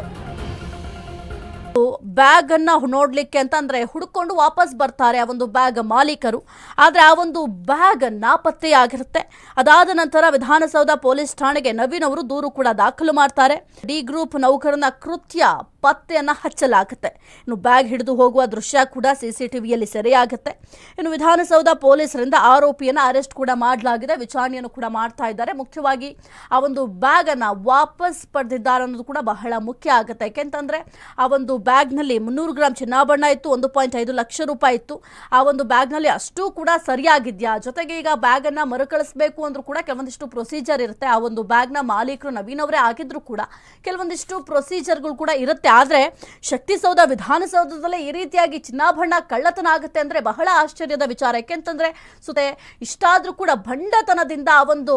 ಬ್ಯಾಗ್ ಅನ್ನ ನೋಡ್ಲಿಕ್ಕೆ ಅಂತ ಅಂದ್ರೆ ಹುಡುಕೊಂಡು ವಾಪಸ್ ಬರ್ತಾರೆ ಆ ಒಂದು ಬ್ಯಾಗ್ ಮಾಲೀಕರು. ಆದ್ರೆ ಆ ಒಂದು ಬ್ಯಾಗ್ ನಾಪತ್ತೆಯಾಗಿರುತ್ತೆ. ಅದಾದ ನಂತರ ವಿಧಾನಸೌಧ ಪೊಲೀಸ್ ಠಾಣೆಗೆ ನವೀನ್ ಅವರು ದೂರು ಕೂಡ ದಾಖಲು ಮಾಡ್ತಾರೆ. ಡಿ ಗ್ರೂಪ್ ನೌಕರನ ಕೃತ್ಯ ಪತ್ತೆಯನ್ನ ಹಚ್ಚಲಾಗುತ್ತೆ. ಇನ್ನು ಬ್ಯಾಗ್ ಹಿಡಿದು ಹೋಗುವ ದೃಶ್ಯ ಕೂಡ ಸಿಸಿಟಿವಿಯಲ್ಲಿ ಸೆರೆಯಾಗುತ್ತೆ. ಇನ್ನು ವಿಧಾನಸೌಧ ಪೊಲೀಸರಿಂದ ಆರೋಪಿಯನ್ನ ಅರೆಸ್ಟ್ ಕೂಡ ಮಾಡಲಾಗಿದೆ. ವಿಚಾರಣೆಯನ್ನು ಕೂಡ ಮಾಡ್ತಾ ಇದ್ದಾರೆ. ಮುಖ್ಯವಾಗಿ ಆ ಒಂದು ಬ್ಯಾಗನ್ನು ವಾಪಸ್ ಪಡೆದಿದ್ದಾರೆ ಅನ್ನೋದು ಕೂಡ ಬಹಳ ಮುಖ್ಯ ಆಗುತ್ತೆ. ಯಾಕೆಂತಂದ್ರೆ ಆ ಒಂದು ಬ್ಯಾಗ್ನಲ್ಲಿ ಮುನ್ನೂರು ಗ್ರಾಮ್ ಚಿನ್ನಾಭರಣ ಇತ್ತು, ಒಂದು ಪಾಯಿಂಟ್ ಐದು ಲಕ್ಷ ರೂಪಾಯಿ ಇತ್ತು. ಆ ಒಂದು ಬ್ಯಾಗ್ನಲ್ಲಿ ಅಷ್ಟು ಕೂಡ ಸರಿಯಾಗಿದೆಯಾ? ಜೊತೆಗೆ ಈಗ ಬ್ಯಾಗನ್ನು ಮರುಕಳಿಸಬೇಕು ಅಂದ್ರೂ ಕೂಡ ಕೆಲವೊಂದಿಷ್ಟು ಪ್ರೊಸೀಜರ್ ಇರುತ್ತೆ. ಆ ಒಂದು ಬ್ಯಾಗ್ನ ಮಾಲೀಕರು ನವೀನ್ ಅವರೇ ಆಗಿದ್ರು ಕೂಡ ಕೆಲವೊಂದಿಷ್ಟು ಪ್ರೊಸೀಜರ್ಗಳು ಕೂಡ ಇರುತ್ತೆ. ಆದ್ರೆ ಶಕ್ತಿಸೌಧ ವಿಧಾನಸೌಧದಲ್ಲೇ ಈ ರೀತಿಯಾಗಿ ಚಿನ್ನಾಭರಣ ಕಳ್ಳತನ ಆಗುತ್ತೆ ಅಂದರೆ ಬಹಳ ಆಶ್ಚರ್ಯದ ವಿಚಾರ. ಯಾಕೆಂತಂದರೆ ಸುತೆ, ಇಷ್ಟಾದರೂ ಕೂಡ ಭಂಡತನದಿಂದ ಆ ಒಂದು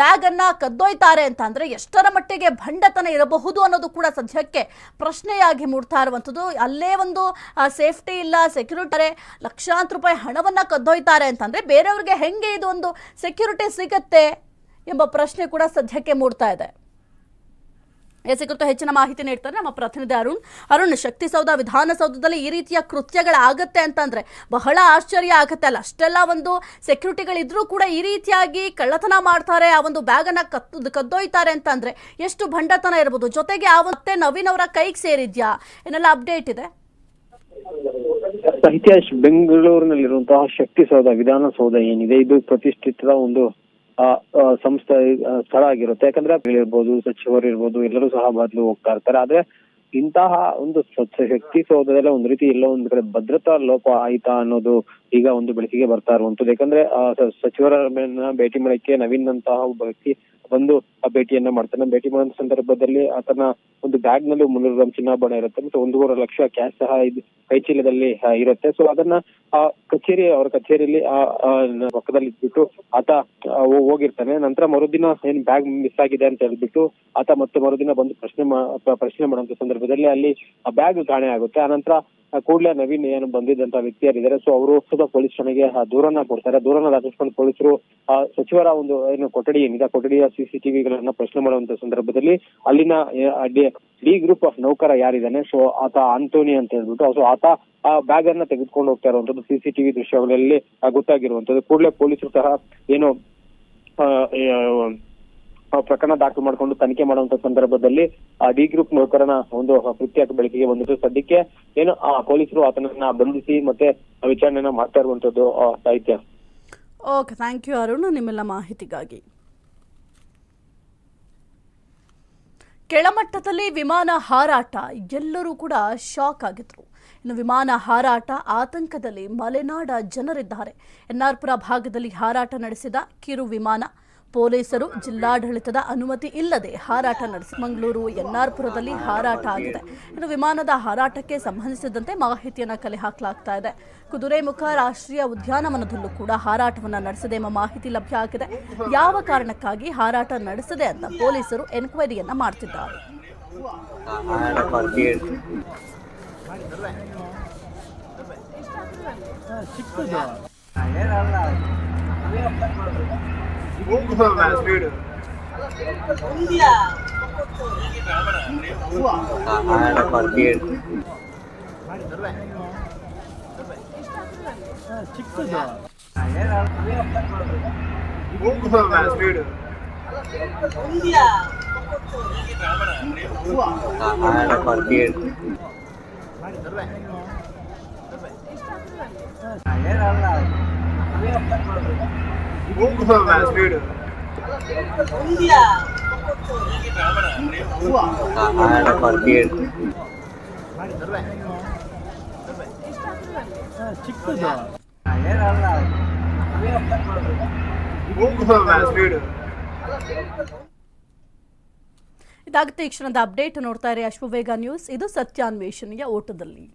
ಬ್ಯಾಗನ್ನು ಕದ್ದೊಯ್ತಾರೆ ಅಂತ ಅಂದರೆ ಎಷ್ಟರ ಮಟ್ಟಿಗೆ ಭಂಡತನ ಇರಬಹುದು ಅನ್ನೋದು ಕೂಡ ಸದ್ಯಕ್ಕೆ ಪ್ರಶ್ನೆಯಾಗಿ ಮೂಡ್ತಾ ಇರುವಂಥದ್ದು. ಅಲ್ಲೇ ಒಂದು ಸೇಫ್ಟಿ ಇಲ್ಲ ಸೆಕ್ಯೂರಿಟಿ ಲಕ್ಷಾಂತರ ರೂಪಾಯಿ ಹಣವನ್ನು ಕದ್ದೊಯ್ತಾರೆ ಅಂತಂದರೆ ಬೇರೆಯವ್ರಿಗೆ ಹೆಂಗೆ ಇದು ಒಂದು ಸೆಕ್ಯೂರಿಟಿ ಸಿಗತ್ತೆ ಎಂಬ ಪ್ರಶ್ನೆ ಕೂಡ ಸದ್ಯಕ್ಕೆ ಮೂಡ್ತಾ ಇದೆ. ಎಸ್ ಕುರಿತು ಹೆಚ್ಚಿನ ಮಾಹಿತಿ ನೀಡ್ತಾರೆ ನಮ್ಮ ಪ್ರತಿನಿಧಿ ಅರುಣ್. ಅರುಣ್, ಶಕ್ತಿಸೌಧ ವಿಧಾನಸೌಧದಲ್ಲಿ ಈ ರೀತಿಯ ಕೃತ್ಯಗಳಾಗತ್ತೆ ಅಂತಂದ್ರೆ ಬಹಳ ಆಶ್ಚರ್ಯ ಆಗುತ್ತೆ ಅಲ್ಲ? ಅಷ್ಟೆಲ್ಲ ಒಂದು ಸೆಕ್ಯೂರಿಟಿಗಳಿದ್ರೂ ಕೂಡ ಈ ರೀತಿಯಾಗಿ ಕಳ್ಳತನ ಮಾಡ್ತಾರೆ, ಆ ಒಂದು ಬ್ಯಾಗ್ ಅನ್ನ ಕದ್ದು ಕದ್ದೊಯ್ತಾರೆ ಅಂತಂದ್ರೆ ಎಷ್ಟು ಭಂಡತನ ಇರಬಹುದು ಜೊತೆಗೆ ಆ ಮತ್ತೆ ನವೀನ್ ಅವರ ಕೈಗೆ ಸೇರಿದ್ಯಾ? ಏನೆಲ್ಲ ಅಪ್ಡೇಟ್ ಇದೆ? ಸಾಹಿತ್ಯ ಬೆಂಗಳೂರಿನಲ್ಲಿರುವಂತಹ ಶಕ್ತಿಸೌಧ ವಿಧಾನಸೌಧ ಏನಿದೆ? ಇದು ಪ್ರತಿಷ್ಠಿತ ಒಂದು ಸಂಸ್ಥೆ ಸ್ಥಳ ಆಗಿರುತ್ತೆ. ಯಾಕಂದ್ರೆ ಇರ್ಬೋದು, ಸಚಿವರು ಇರ್ಬೋದು, ಎಲ್ಲರೂ ಸಹ ಬದಲು ಹೋಗ್ತಾ ಇರ್ತಾರೆ ಆದ್ರೆ ಇಂತಹ ಒಂದು ಶಕ್ತಿ ಸೌಧದಲ್ಲೇ ಒಂದ್ ರೀತಿ ಎಲ್ಲೋ ಒಂದ್ ಕಡೆ ಭದ್ರತಾ ಲೋಪ ಆಯ್ತಾ ಅನ್ನೋದು ಈಗ ಒಂದು ಬೆಳಕಿಗೆ ಬರ್ತಾ ಇರುವಂತದ್ದು ಯಾಕಂದ್ರೆ ಸಚಿವರ ಭೇಟಿ ಮಾಡಕ್ಕೆ ನವೀನ್ ಅಂತಹ ಒಬ್ಬ ವ್ಯಕ್ತಿ ಬಂದು ಆ ಭೇಟಿಯನ್ನ ಮಾಡ್ತಾನೆ. ಭೇಟಿ ಮಾಡಿದ ಸಂದರ್ಭದಲ್ಲಿ ಆತನ ಒಂದು ಬ್ಯಾಗ್ನಲ್ಲಿ ಮುನ್ನೂರು ಗ್ರಾಮ್ ಚಿನ್ನಾಭರಣ ಇರುತ್ತೆ. ಮತ್ತೆ ಒಂದೂವರೆ ಲಕ್ಷ ಕ್ಯಾಶ್ ಸಹ ಕೈ ಚೀಲದಲ್ಲಿ ಇರುತ್ತೆ. ಸೊ ಅದನ್ನ ಆ ಕಚೇರಿ, ಅವರ ಕಚೇರಿಯಲ್ಲಿ ಆ ಪಕ್ಕದಲ್ಲಿ ಇಟ್ಬಿಟ್ಟು ಆತ ಹೋಗಿರ್ತಾನೆ. ನಂತರ ಮರುದಿನ ಏನ್ ಬ್ಯಾಗ್ ಮಿಸ್ ಆಗಿದೆ ಅಂತ ಹೇಳ್ಬಿಟ್ಟು ಆತ ಮತ್ತೆ ಮರುದಿನ ಬಂದು ಪ್ರಶ್ನೆ ಪ್ರಶ್ನೆ ಮಾಡುವಂತ ಸಂದರ್ಭದಲ್ಲಿ ಅಲ್ಲಿ ಆ ಬ್ಯಾಗ್ ಕಾಣೆ ಆಗುತ್ತೆ. ಆನಂತರ ಕೂಡಲೇ ನವೀನ್ ಏನು ಬಂದಿದ್ದಂತ ವ್ಯಕ್ತಿ ಯಾರಿದ್ದಾರೆ ಸೊ ಅವರು ಸುತ್ತ ಪೊಲೀಸ್ ಠಾಣೆಗೆ ದೂರನ್ನ ಕೊಡ್ತಾರೆ. ದೂರನ್ನ ದಾಖಲಿಸಿಕೊಂಡು ಪೊಲೀಸರು ಆ ಸಚಿವರ ಒಂದು ಏನು ಕೊಠಡಿ ಏನಿದೆ ಕೊಠಡಿಯ ಸಿಸಿಟಿವಿಗಳನ್ನ ಪ್ರಶ್ನೆ ಮಾಡುವಂತ ಸಂದರ್ಭದಲ್ಲಿ ಅಲ್ಲಿನ ಡಿ- ಗ್ರೂಪ್ ಆಫ್ ನೌಕರ ಯಾರಿದ್ದಾನೆ ಸೊ ಆತ ಆಂಟೋನಿ ಅಂತ ಹೇಳ್ಬಿಟ್ಟು ಸೊ ಆತ ಆ ಬ್ಯಾಗ್ ಅನ್ನ ತೆಗೆದುಕೊಂಡು ಹೋಗ್ತಾ ಇರುವಂತದ್ದು ಸಿಸಿಟಿವಿ ದೃಶ್ಯಗಳಲ್ಲಿ ಗೊತ್ತಾಗಿರುವಂತದ್ದು. ಕೂಡಲೇ ಪೊಲೀಸರು ಸಹ ಏನು ಪ್ರಕರಣ ದಾಖಲು ಮಾಡಿಕೊಂಡು ತನಿಖೆ ಮಾಡುವಂತ ಸಂದರ್ಭದಲ್ಲಿ, ಆ, ಡಿ ಗ್ರೂಪ್ ನೌಕರನ ಒಂದು ಕೃತ್ಯ ಬೆಳಕಿಗೆ ಬಂದಿತ್ತು. ಸದ್ಯಕ್ಕೆ ಏನು, ಆ, ಪೊಲೀಸರು ಆತನನ್ನ ಬಂಧಿಸಿ ಮತ್ತೆ ವಿಚಾರಣೆಯನ್ನ ಮಾಡ್ತಾ ಇರುವಂತದ್ದು ಸಾಹಿತ್ಯ. ಓಕೆ ಥ್ಯಾಂಕ್ ಯು ಅರುಣ್ ನಿಮ್ಮೆಲ್ಲ ಮಾಹಿತಿಗಾಗಿ. ಕೆಳಮಟ್ಟದಲ್ಲಿ ವಿಮಾನ ಹಾರಾಟ. ಎಲ್ಲರೂ ಕೂಡ ಶಾಕ್ ಆಗಿದ್ರು. ಇನ್ನು ವಿಮಾನ ಹಾರಾಟ ಆತಂಕದಲ್ಲಿ ಮಲೆನಾಡ ಜನರಿದ್ದಾರೆ. ಎನ್ಆರ್ಪುರ ಭಾಗದಲ್ಲಿ ಹಾರಾಟ ನಡೆಸಿದ ಕಿರು ವಿಮಾನ. ಪೊಲೀಸರು ಜಿಲ್ಲಾಡಳಿತದ ಅನುಮತಿ ಇಲ್ಲದೆ ಹಾರಾಟ ನಡೆಸಿ ಮಂಗಳೂರು ಎನ್ಆರ್ಪುರದಲ್ಲಿ ಹಾರಾಟ ಆಗಿದೆ. ಇನ್ನು ವಿಮಾನದ ಹಾರಾಟಕ್ಕೆ ಸಂಬಂಧಿಸಿದಂತೆ ಮಾಹಿತಿಯನ್ನು ಕಲೆ ಹಾಕಲಾಗ್ತಾ ಇದೆ. ಕುದುರೆಮುಖ ರಾಷ್ಟ್ರೀಯ ಉದ್ಯಾನವನದಲ್ಲೂ ಕೂಡ ಹಾರಾಟವನ್ನು ನಡೆಸದೆ ಎಂಬ ಮಾಹಿತಿ ಲಭ್ಯ ಆಗಿದೆ. ಯಾವ ಕಾರಣಕ್ಕಾಗಿ ಹಾರಾಟ ನಡೆಸದೆ ಅಂತ ಪೊಲೀಸರು ಎನ್ಕ್ವೈರಿಯನ್ನ ಮಾಡ್ತಿದ್ದಾರೆ. ఆయన పర్కేడ్ ಚಿಕ್ಕದು ఆయన పర్కేడ్ ఆయన ಇದಾಗುತ್ತೆ ಈ ಕ್ಷಣದ ಅಪ್ಡೇಟ್ ನೋಡ್ತಾ ಇರಿ ಅಶ್ವವೇಗ ನ್ಯೂಸ್. ಇದು ಸತ್ಯಾನ್ವೇಷಣೆಯ ಓಟದಲ್ಲಿ.